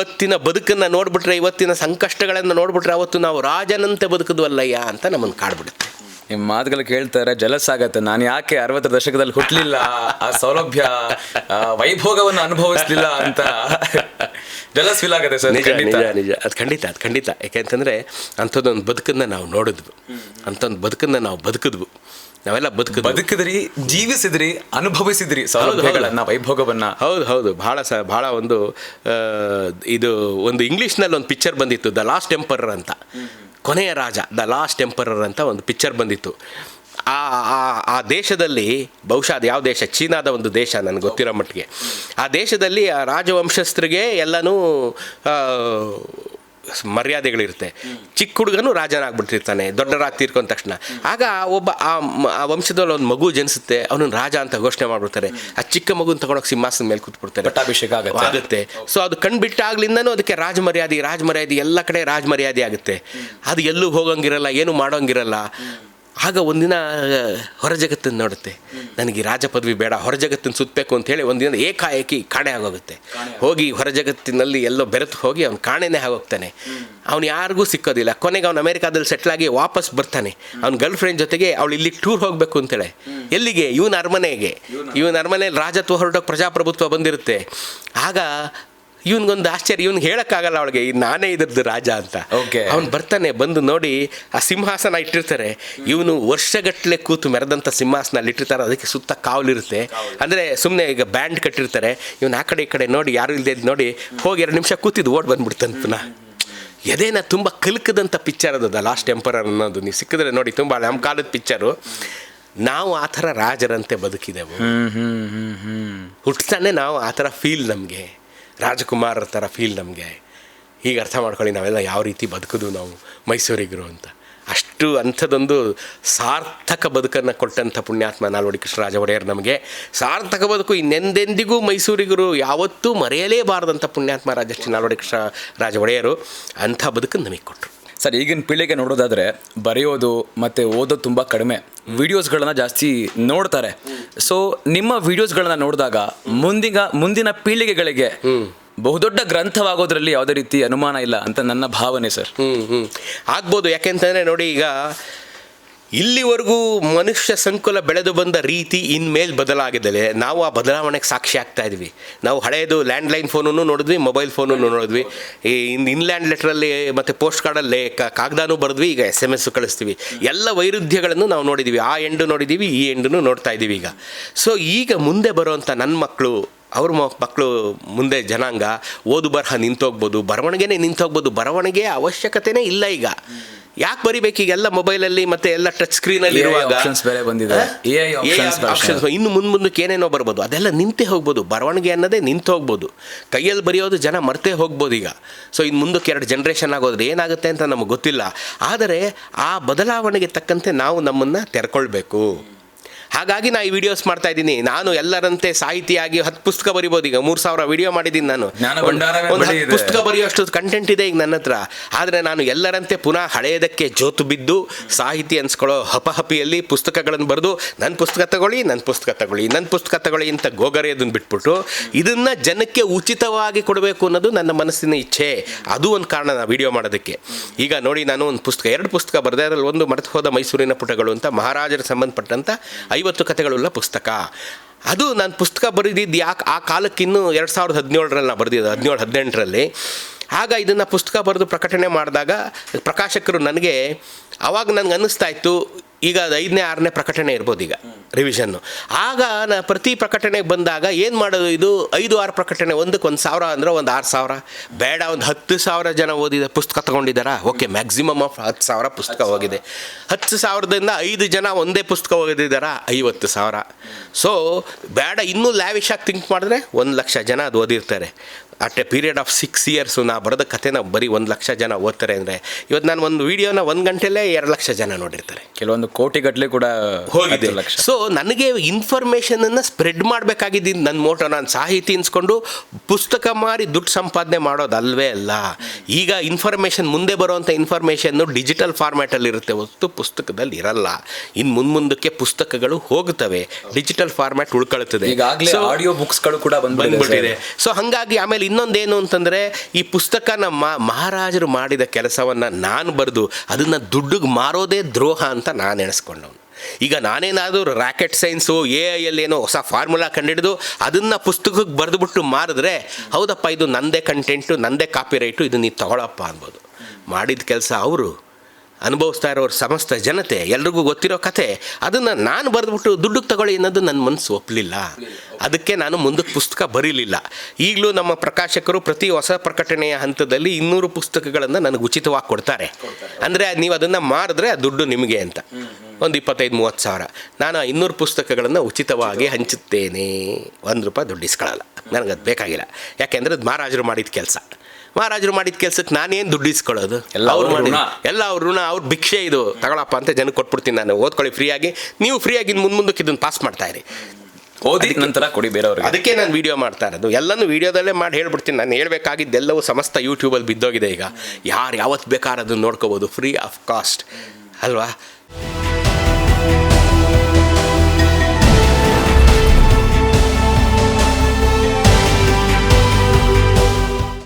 ಇವತ್ತಿನ ಬದುಕನ್ನು ನೋಡ್ಬಿಟ್ರೆ ಇವತ್ತಿನ ಸಂಕಷ್ಟಗಳನ್ನು ನೋಡ್ಬಿಟ್ರೆ ಅವತ್ತು ನಾವು ರಾಜನಂತೆ ಬದುಕಿದ್ವಲ್ಲಯ್ಯ ಅಂತ ನಮ್ಮನ್ನು ಕಾಡ್ಬಿಡುತ್ತೆ. ನಿಮ್ಮ ಮಾತುಗಳು ಕೇಳ್ತಾರೆ ಜಲಸ್ ಆಗತ್ತೆ ನಾನು ಯಾಕೆ ಅರವತ್ತರ ದಶಕದಲ್ಲಿ ಹುಟ್ಟಲಿಲ್ಲ ಆ ಸೌಲಭ್ಯ ಆ ವೈಭೋಗವನ್ನು ಅನುಭವಿಸಲಿಲ್ಲ ಅಂತ ಜಲಸ್ ಫೀಲ್ ಆಗುತ್ತೆ ಸರ್ ನಿಜ ನಿಜ ನಿಜ. ಅದು ಖಂಡಿತ ಅದು ಖಂಡಿತ. ಯಾಕೆಂತಂದರೆ ಅಂಥದ್ದೊಂದು ಬದುಕನ್ನು ನಾವು ನೋಡಿದ್ವು. ಅಂಥೊಂದು ಬದುಕನ್ನು ನಾವು ಬದುಕಿದ್ವು. ನಾವೆಲ್ಲ ಬದುಕಿದ್ವು. ಬದುಕಿದ್ರಿ ಜೀವಿಸಿದ್ರಿ ಅನುಭವಿಸಿದ್ರಿ. ಸೌಲಭ್ಯಗಳನ್ನ ವೈಭೋಗವನ್ನ ಹೌದು. ಹೌದು ಭಾಳ ಸ ಭಾಳ ಒಂದು ಇದು ಒಂದು ಇಂಗ್ಲೀಷ್ನಲ್ಲಿ ಒಂದು ಪಿಕ್ಚರ್ ಬಂದಿತ್ತು ದ ಲಾಸ್ಟ್ ಎಂಪರರ್ ಅಂತ. ಕೊನೆಯ ರಾಜ ದ ಲಾಸ್ಟ್ ಎಂಪರರ್ ಅಂತ ಒಂದು ಪಿಕ್ಚರ್ ಬಂದಿತ್ತು. ಆ ಆ- ಆ ದೇಶದಲ್ಲಿ ಬಹುಶಃ ಅದು ಯಾವ ದೇಶ? ಚೀನಾದ ಒಂದು ದೇಶ ನನಗೆ ಗೊತ್ತಿರೋ ಮಟ್ಟಿಗೆ. ಆ ದೇಶದಲ್ಲಿ ಆ ರಾಜವಂಶಸ್ಥರಿಗೆ ಎಲ್ಲನೂ ಮರ್ಯಾದೆಗಳಿರುತ್ತೆ. ಚಿಕ್ಕ ಹುಡುಗನು ರಾಜನಾಗ್ಬಿಟ್ಟಿರ್ತಾನೆ ದೊಡ್ಡ ರಾಜ ತೀರ್ಕೊಂಡ ತಕ್ಷಣ. ಆಗ ಒಬ್ಬ ಆ ವಂಶದಲ್ಲಿ ಒಂದು ಮಗು ಜನಿಸುತ್ತೆ ಅವನನ್ನು ರಾಜ ಅಂತ ಘೋಷಣೆ ಮಾಡ್ಬಿಡ್ತಾರೆ. ಆ ಚಿಕ್ಕ ಮಗುನ ತಗೊಂಡೋಗಿ ಸಿಂಹಾಸನ ಮೇಲೆ ಕೂತ್ಬಿಡ್ತಾರೆ. ಪಟ್ಟಾಭಿಷೇಕ ಆಗತ್ತೆ. ಆಗುತ್ತೆ. ಸೊ ಅದು ಕಣ್ಬಿಟ್ಟಾಗ್ಲಿಂದನೂ ಅದಕ್ಕೆ ರಾಜ ಮರ್ಯಾದೆ ರಾಜ ಮರ್ಯಾದೆ ಎಲ್ಲ ಕಡೆ ರಾಜ ಮರ್ಯಾದೆ ಆಗುತ್ತೆ. ಅದು ಎಲ್ಲೂ ಹೋಗಂಗಿರಲ್ಲ ಏನು ಮಾಡೋಂಗಿರಲ್ಲ. ಆಗ ಒಂದಿನ ಹೊರ ಜಗತ್ತನ್ನು ನೋಡುತ್ತೆ. ನನಗೆ ರಾಜ ಪದವಿ ಬೇಡ ಹೊರ ಜಗತ್ತನ್ನು ಸುತ್ತಬೇಕು ಅಂತ ಹೇಳಿ ಒಂದಿನ ಏಕಾಏಕಿ ಕಾಣೆ ಆಗೋಗುತ್ತೆ. ಹೋಗಿ ಹೊರ ಜಗತ್ತಿನಲ್ಲಿ ಎಲ್ಲೋ ಬೆರೆತು ಹೋಗಿ ಅವ್ನು ಕಾಣೆನೇ ಆಗೋಗ್ತಾನೆ. ಅವ್ನು ಯಾರಿಗೂ ಸಿಕ್ಕೋದಿಲ್ಲ. ಕೊನೆಗೆ ಅವ್ನು ಅಮೆರಿಕಾದಲ್ಲಿ ಸೆಟ್ಲ್ ಆಗಿ ವಾಪಸ್ ಬರ್ತಾನೆ. ಅವ್ನ ಗರ್ಲ್ ಫ್ರೆಂಡ್ ಜೊತೆಗೆ ಅವಳು ಇಲ್ಲಿ ಟೂರ್ ಹೋಗಬೇಕು ಅಂತೇಳೆ ಎಲ್ಲಿಗೆ? ಇವನ ಅರಮನೆಗೆ. ಇವನ. ಅರಮನೆಯಲ್ಲಿ ರಾಜತ್ವ ಹೊರಟೋಗಿ ಪ್ರಜಾಪ್ರಭುತ್ವ ಬಂದಿರುತ್ತೆ. ಆಗ ಇವನ್ಗೊಂದು ಆಶ್ಚರ್ಯ ಇವ್ನಿಗೆ ಹೇಳಕ್ಕಾಗಲ್ಲ ಅವಳಿಗೆ ನಾನೇ ಇದ್ರದ್ದು ರಾಜ ಅಂತ. ಓಕೆ ಅವ್ನು ಬರ್ತಾನೆ ಬಂದು ನೋಡಿ ಆ ಸಿಂಹಾಸನ ಇಟ್ಟಿರ್ತಾರೆ. ಇವನು ವರ್ಷಗಟ್ಟಲೆ ಕೂತು ಮೆರೆದಂಥ ಸಿಂಹಾಸನ ಅಲ್ಲಿ ಇಟ್ಟಿರ್ತಾರೆ. ಅದಕ್ಕೆ ಸುತ್ತ ಕಾವಲಿರುತ್ತೆ. ಅಂದರೆ ಸುಮ್ಮನೆ ಈಗ ಬ್ಯಾಂಡ್ ಕಟ್ಟಿರ್ತಾರೆ. ಇವನು ಆ ಕಡೆ ಈ ಕಡೆ ನೋಡಿ ಯಾರು ಇಲ್ಲದೆ ನೋಡಿ ಹೋಗಿ ಎರಡು ನಿಮಿಷ ಕೂತಿದ್ದು ಓಡ್ ಬಂದ್ಬಿಡ್ತಾನೆ ಪುನಃ. ಎದೇನ ತುಂಬ ಕಲ್ಕದಂಥ ಪಿಕ್ಚರ್ ಅದು ದ ಲಾಸ್ಟ್ ಟೆಂಪರರ್ ಅನ್ನೋದು. ನೀವು ಸಿಕ್ಕಿದ್ರೆ ನೋಡಿ ತುಂಬ ನಮ್ಮ ಕಾಲದ ಪಿಕ್ಚರು ನಾವು ಆ ಥರ ರಾಜರಂತೆ ಬದುಕಿದೆವು. ಹುಟ್ತಾನೆ ನಾವು ಆ ಥರ ಫೀಲ್ ನಮಗೆ. ರಾಜಕುಮಾರರ ಥರ ಫೀಲ್ ನಮಗೆ. ಹೀಗೆ ಅರ್ಥ ಮಾಡ್ಕೊಳ್ಳಿ ನಾವೆಲ್ಲ ಯಾವ ರೀತಿ ಬದುಕಿದ್ವು ನಾವು, ಮೈಸೂರಿಗರು ಅಂತ. ಅಷ್ಟು ಅಂಥದ್ದೊಂದು ಸಾರ್ಥಕ ಬದುಕನ್ನು ಕೊಟ್ಟಂಥ ಪುಣ್ಯಾತ್ಮ ನಾಲ್ವಡಿ ಕೃಷ್ಣರಾಜ ಒಡೆಯರ್ ನಮಗೆ. ಸಾರ್ಥಕ ಬದುಕು ಇನ್ನೆಂದೆಂದಿಗೂ ಮೈಸೂರಿಗರು ಯಾವತ್ತೂ ಮರೆಯಲೇಬಾರದಂಥ ಪುಣ್ಯಾತ್ಮ ರಾಜಶ್ರೀ ನಾಲ್ವಡಿ ಕೃಷ್ಣ ರಾಜ ಒಡೆಯರು ಅಂಥ ಬದುಕನ್ನು ನಮಗೆ ಕೊಟ್ಟರು. ಸರ್, ಈಗಿನ ಪೀಳಿಗೆ ನೋಡೋದಾದರೆ ಬರೆಯೋದು ಮತ್ತು ಓದೋದು ತುಂಬ ಕಡಿಮೆ. ವಿಡಿಯೋಸ್ಗಳನ್ನ ಜಾಸ್ತಿ ನೋಡ್ತಾರೆ. ಸೊ ನಿಮ್ಮ ವಿಡಿಯೋಸ್ಗಳನ್ನ ನೋಡಿದಾಗ ಮುಂದಿನ ಮುಂದಿನ ಪೀಳಿಗೆಗಳಿಗೆ ಬಹುದೊಡ್ಡ ಗ್ರಂಥವಾಗೋದ್ರಲ್ಲಿ ಯಾವುದೇ ರೀತಿ ಅನುಮಾನ ಇಲ್ಲ ಅಂತ ನನ್ನ ಭಾವನೆ, ಸರ್. ಹ್ಞೂ ಹ್ಞೂ ಆಗ್ಬೋದು. ಯಾಕೆಂತಂದರೆ ನೋಡಿ ಈಗ ಇಲ್ಲಿವರೆಗೂ ಮನುಷ್ಯ ಸಂಕುಲ ಬೆಳೆದು ಬಂದ ರೀತಿ ಇನ್ಮೇಲೆ ಬದಲಾಗಿದ್ದಲೆ ನಾವು ಆ ಬದಲಾವಣೆಗೆ ಸಾಕ್ಷಿ ಆಗ್ತಾ ಇದ್ವಿ. ನಾವು ಹಳೆಯದು ಲ್ಯಾಂಡ್ಲೈನ್ ಫೋನನ್ನು ನೋಡಿದ್ವಿ, ಮೊಬೈಲ್ ಫೋನನ್ನು ನೋಡಿದ್ವಿ. ಈ ಇನ್, ಇನ್ಲ್ಯಾಂಡ್ ಲೆಟ್ರಲ್ಲಿ ಮತ್ತು ಪೋಸ್ಟ್ ಕಾರ್ಡಲ್ಲಿ ಕಾಗದಾನು ಬರೆದ್ವಿ, ಈಗ ಎಸ್ ಎಂ ಎಸ್ ಕಳಿಸ್ತೀವಿ. ಎಲ್ಲ ವೈರುಧ್ಯಗಳನ್ನು ನಾವು ನೋಡಿದ್ದೀವಿ ಆ ಎಂಡು ನೋಡಿದ್ದೀವಿ ಈ ಎಂಡನ್ನು ನೋಡ್ತಾ ಇದ್ದೀವಿ ಈಗ. ಸೊ ಈಗ ಮುಂದೆ ಬರುವಂಥ ನನ್ನ ಮಕ್ಕಳು, ಅವ್ರ ಮಕ್ಕಳು ಮುಂದೆ ಜನಾಂಗ, ಓದು ಬರಹ ನಿಂತೋಗ್ಬೋದು, ಬರವಣಿಗೆನೇ ನಿಂತೋಗ್ಬೋದು ಬರವಣಿಗೆ ಅವಶ್ಯಕತೆನೇ ಇಲ್ಲ ಈಗ. ಯಾಕೆ ಬರಿಬೇಕು ಈಗೆಲ್ಲ ಮೊಬೈಲಲ್ಲಿ ಮತ್ತೆ ಎಲ್ಲ ಟಚ್ ಸ್ಕ್ರೀನಲ್ಲಿ ಇರುವಾಗ? ಆಪ್ಷನ್ಸ್ ಬೇರೆ ಬಂದಿದೆ. ಆಪ್ಷನ್ಸ್ ಇನ್ನು ಮುಂದೆ ಮುಂದಕ್ಕೆ ಏನೇನೋ ಬರ್ಬೋದು. ಅದೆಲ್ಲ ನಿಂತೇ ಹೋಗ್ಬೋದು. ಬರವಣಿಗೆ ಅನ್ನೋದೇ ನಿಂತು ಹೋಗ್ಬೋದು. ಕೈಯಲ್ಲಿ ಬರೆಯೋದು ಜನ ಮರ್ತೇ ಹೋಗ್ಬೋದು ಈಗ. ಸೊ ಇನ್ನು ಮುಂದಕ್ಕೆ ಎರಡು ಜನ್ರೇಷನ್ ಆಗೋದ್ರೆ ಏನಾಗುತ್ತೆ ಅಂತ ನಮಗೆ ಗೊತ್ತಿಲ್ಲ. ಆದರೆ ಆ ಬದಲಾವಣೆಗೆ ತಕ್ಕಂತೆ ನಾವು ನಮ್ಮನ್ನು ತೆರ್ಕೊಳ್ಬೇಕು. ಹಾಗಾಗಿ ನಾ ಈ ವಿಡಿಯೋಸ್ ಮಾಡ್ತಾ ಇದ್ದೀನಿ. ನಾನು ಎಲ್ಲರಂತೆ ಸಾಹಿತಿಯಾಗಿ ಹತ್ತು ಪುಸ್ತಕ ಬರಿಬೋದು. ಈಗ ಮೂರು ಸಾವಿರ ವಿಡಿಯೋ ಮಾಡಿದ್ದೀನಿ ನಾನು. ಒಂದ್- ಹತ್ತು. ಪುಸ್ತಕ ಬರೆಯುವಷ್ಟು ಕಂಟೆಂಟ್ ಇದೆ ಈಗ ನನ್ನ ಹತ್ರ. ಆದರೆ ನಾನು ಎಲ್ಲರಂತೆ ಪುನಃ ಹಳೆಯದಕ್ಕೆ ಜೋತು ಬಿದ್ದು ಸಾಹಿತಿ ಅನ್ಸ್ಕೊಳ್ಳೋ ಹಪಹಪಿಯಲ್ಲಿ ಪುಸ್ತಕಗಳನ್ನು ಬರೆದು ನನ್ನ ಪುಸ್ತಕ ತಗೊಳ್ಳಿ ನನ್ನ ಪುಸ್ತಕ ತಗೊಳ್ಳಿ ನನ್ನ ಪುಸ್ತಕ ತಗೊಳ್ಳಿ ಅಂತ ಗೋಗರೆಯೋದನ್ನು ಬಿಟ್ಬಿಟ್ಟು ಇದನ್ನ ಜನಕ್ಕೆ ಉಚಿತವಾಗಿ ಕೊಡಬೇಕು ಅನ್ನೋದು ನನ್ನ ಮನಸ್ಸಿನ ಇಚ್ಛೆ. ಅದು ಒಂದು ಕಾರಣ ನಾನು ವಿಡಿಯೋ ಮಾಡೋದಕ್ಕೆ. ಈಗ ನೋಡಿ ನಾನು ಒಂದು ಪುಸ್ತಕ ಎರಡು ಪುಸ್ತಕ ಬರೆದೇ ಅದರಲ್ಲಿ ಒಂದು ಮರೆತು ಹೋದ ಮೈಸೂರಿನ ಪುಟಗಳು ಅಂತ ಮಹಾರಾಜರ ಸಂಬಂಧಪಟ್ಟಂಥ ಐವತ್ತು ಕಥೆಗಳುಳ್ಳ ಪುಸ್ತಕ. ಅದು ನಾನು ಪುಸ್ತಕ ಬರೆದಿದ್ದು ಯಾಕೆ ಆ ಕಾಲಕ್ಕಿನ್ನೂ ಎರಡು ಸಾವಿರದ ಹದಿನೇಳರಲ್ಲಿ ನಾನು ಬರೆದಿದ್ದು ಹದಿನೇಳು ಹದಿನೆಂಟರಲ್ಲಿ. ಆಗ ಇದನ್ನು ಪುಸ್ತಕ ಬರೆದು ಪ್ರಕಟಣೆ ಮಾಡಿದಾಗ ಪ್ರಕಾಶಕರು ನನಗೆ ಆವಾಗ ನನಗೆ ಅನ್ನಿಸ್ತಾ ಇತ್ತು, ಈಗ ಅದು ಐದನೇ, ಆರನೇ ಪ್ರಕಟಣೆ ಇರ್ಬೋದು ಈಗ ರಿವಿಷನ್ನು ಆಗ ನಾ ಪ್ರತಿ ಪ್ರಕಟಣೆಗೆ ಬಂದಾಗ ಏನು ಮಾಡೋದು ಇದು? ಐದು ಆರು ಪ್ರಕಟಣೆ ಒಂದಕ್ಕೆ ಒಂದು ಸಾವಿರ ಅಂದರೆ ಒಂದು ಆರು ಸಾವಿರ. ಬೇಡ ಒಂದು ಹತ್ತು ಸಾವಿರ ಜನ ಓದಿದ ಪುಸ್ತಕ ತೊಗೊಂಡಿದ್ದಾರಾ? ಓಕೆ ಮ್ಯಾಕ್ಸಿಮಮ್ ಆಫ್ ಹತ್ತು ಸಾವಿರ ಪುಸ್ತಕ ಹೋಗಿದೆ. ಹತ್ತು ಸಾವಿರದಿಂದ ಐದು ಜನ ಒಂದೇ ಪುಸ್ತಕ ಓದಿದ್ದಾರಾ? ಐವತ್ತು ಸಾವಿರ. ಸೊ ಬೇಡ ಇನ್ನೂ ಲ್ಯಾವಿಶ್ ಆಗಿ ಥಿಂಕ್ ಮಾಡಿದ್ರೆ ಒಂದು ಲಕ್ಷ ಜನ ಅದು ಓದಿರ್ತಾರೆ. At a period of six years ನಾ ಬರೆದ ಕಥೆನ ಬರೀ ಒಂದು ಲಕ್ಷ ಜನ ಓದ್ತಾರೆ ಅಂದರೆ ಇವತ್ತು ನಾನು ಒಂದು ವೀಡಿಯೋನ ಒಂದು ಗಂಟೆಲೇ ಎರಡು ಲಕ್ಷ ಜನ ನೋಡಿರ್ತಾರೆ. ಕೆಲವೊಂದು ಕೋಟಿಗಟ್ಟಲೆ ಕೂಡ ಹೋಗಿದೆ. ಲಕ್ಷ. ಸೊ ನನಗೆ ಇನ್ಫಾರ್ಮೇಷನನ್ನು ಸ್ಪ್ರೆಡ್ ಮಾಡಬೇಕಾಗಿದ್ದೀನಿ ನನ್ನ ಮೋಟೋ ನಾನು ಸಾಹಿತಿ ಅನ್ಸ್ಕೊಂಡು ಪುಸ್ತಕ ಮಾರಿ ದುಡ್ಡು ಸಂಪಾದನೆ ಮಾಡೋದು ಅಲ್ವೇ ಅಲ್ಲ. ಈಗ ಇನ್ಫಾರ್ಮೇಷನ್ ಮುಂದೆ ಬರುವಂಥ ಇನ್ಫಾರ್ಮೇಷನ್ನು ಡಿಜಿಟಲ್ ಫಾರ್ಮ್ಯಾಟಲ್ಲಿ ಇರುತ್ತೆ ಹೊತ್ತು ಪುಸ್ತಕದಲ್ಲಿ ಇರಲ್ಲ. ಇನ್ನು ಮುಂದಕ್ಕೆ ಪುಸ್ತಕಗಳು ಹೋಗುತ್ತವೆ ಡಿಜಿಟಲ್ ಫಾರ್ಮ್ಯಾಟ್ ಉಳ್ಕೊಳ್ತದೆ. ಈಗಾಗಲೇ ಆಡಿಯೋ ಬುಕ್ಸ್ಗಳು ಕೂಡ ಬಂದ್ಬಿಟ್ಟಿದೆ ಸೊ ಹಾಗಾಗಿ ಆಮೇಲೆ ಇನ್ನೊಂದೇನು ಅಂತಂದರೆ ಈ ಪುಸ್ತಕ ನಮ್ಮ ಮಹಾರಾಜರು ಮಾಡಿದ ಕೆಲಸವನ್ನು ನಾನು ಬರೆದು ಅದನ್ನು ದುಡ್ಡಿಗೆ ಮಾರೋದೇ ದ್ರೋಹ ಅಂತ ನಾನು ಎಣಿಸ್ಕೊಂಡವನು. ಈಗ ನಾನೇನಾದರೂ ರಾಕೆಟ್ ಸೈನ್ಸು ಎ ಐಯಲ್ಲಿ ಏನೋ ಹೊಸ ಫಾರ್ಮುಲಾ ಕಂಡುಹಿಡಿದು ಅದನ್ನು ಪುಸ್ತಕಕ್ಕೆ ಬರೆದುಬಿಟ್ಟು ಮಾರಿದ್ರೆ ಹೌದಪ್ಪ, ಇದು ನಂದೇ ಕಂಟೆಂಟು ನಂದೇ ಕಾಪಿ ರೈಟು ಇದು ನೀವು ತಗೊಳಪ್ಪ ಅನ್ಬೋದು. ಮಾಡಿದ ಕೆಲಸ ಅವರು. ಅನುಭವಿಸ್ತಾ ಇರೋರು ಸಮಸ್ತ ಜನತೆ, ಎಲ್ರಿಗೂ ಗೊತ್ತಿರೋ ಕತೆ, ಅದನ್ನು ನಾನು ಬರೆದ್ಬಿಟ್ಟು ದುಡ್ಡು ತಗೊಳ್ಳಿ ಅನ್ನೋದು ನನ್ನ ಮನಸ್ಸು ಒಪ್ಪಲಿಲ್ಲ ಅದಕ್ಕೆ ನಾನು ಮುಂದಕ್ಕೆ ಪುಸ್ತಕ ಬರೀಲಿಲ್ಲ. ಈಗಲೂ ನಮ್ಮ ಪ್ರಕಾಶಕರು ಪ್ರತಿ ಹೊಸ ಪ್ರಕಟಣೆಯ ಹಂತದಲ್ಲಿ ಇನ್ನೂರು ಪುಸ್ತಕಗಳನ್ನು ನನಗೆ ಉಚಿತವಾಗಿ ಕೊಡ್ತಾರೆ. ಅಂದರೆ ನೀವು ಅದನ್ನು ಮಾರಿದ್ರೆ ಆ ದುಡ್ಡು ನಿಮಗೆ ಅಂತ. ಒಂದು ಇಪ್ಪತ್ತೈದು ಮೂವತ್ತು ಸಾವಿರ. ನಾನು ಆ ಇನ್ನೂರು ಪುಸ್ತಕಗಳನ್ನು ಉಚಿತವಾಗಿ ಹಂಚುತ್ತೇನೆ. ಒಂದು ರೂಪಾಯಿ ದುಡ್ಡು ಇಸ್ಕೊಳ್ಳಲ್ಲ ನನಗೆ ಅದು ಬೇಕಾಗಿಲ್ಲ. ಯಾಕೆಂದರೆ ಅದು ಮಹಾರಾಜರು ಮಾಡಿದ ಕೆಲಸ. ಮಹಾರಾಜರು ಮಾಡಿದ ಕೆಲಸಕ್ಕೆ ನಾನೇನು ದುಡ್ಡು ಇಸ್ಕೊಳ್ಳೋದು? ಎಲ್ಲ ಅವ್ರು ಮಾಡಿ. ಎಲ್ಲ ಅವ್ರ ಋಣ ಅವ್ರ ಭಿಕ್ಷೆ ಇದು. ತಗೊಳಪ್ಪ ಅಂತ ಜನಕ್ಕೆ ಕೊಟ್ಬಿಡ್ತೀನಿ ನಾನು. ಓದ್ಕೊಳ್ಳಿ ಫ್ರೀಯಾಗಿ. ನೀವು ಫ್ರೀಯಾಗಿ ಮುಂದೆ ಮುಂದಕ್ಕೆ ಇದನ್ನು ಪಾಸ್ ಮಾಡ್ತಾ ಇರಿ. ಓದಿ ನಂತರ ಕೊಡಿ ಬೇರೆಯವ್ರಿಗೆ. ಅದಕ್ಕೆ ನಾನು ವೀಡಿಯೋ ಮಾಡ್ತಾ ಇರೋದು. ಎಲ್ಲನೂ ವೀಡಿಯೋದಲ್ಲೇ ಮಾಡಿ ಹೇಳ್ಬಿಡ್ತೀನಿ. ನಾನು ಹೇಳಬೇಕಾಗಿದ್ದೆಲ್ಲವೂ ಸಮಸ್ತ ಯೂಟ್ಯೂಬಲ್ಲಿ ಬಿದ್ದೋಗಿದೆ ಈಗ. ಯಾರು ಯಾವತ್ತು ಬೇಕಾದ್ರೂ ನೋಡ್ಕೋಬೋದು. ಫ್ರೀ ಆಫ್ ಕಾಸ್ಟ್ ಅಲ್ವಾ?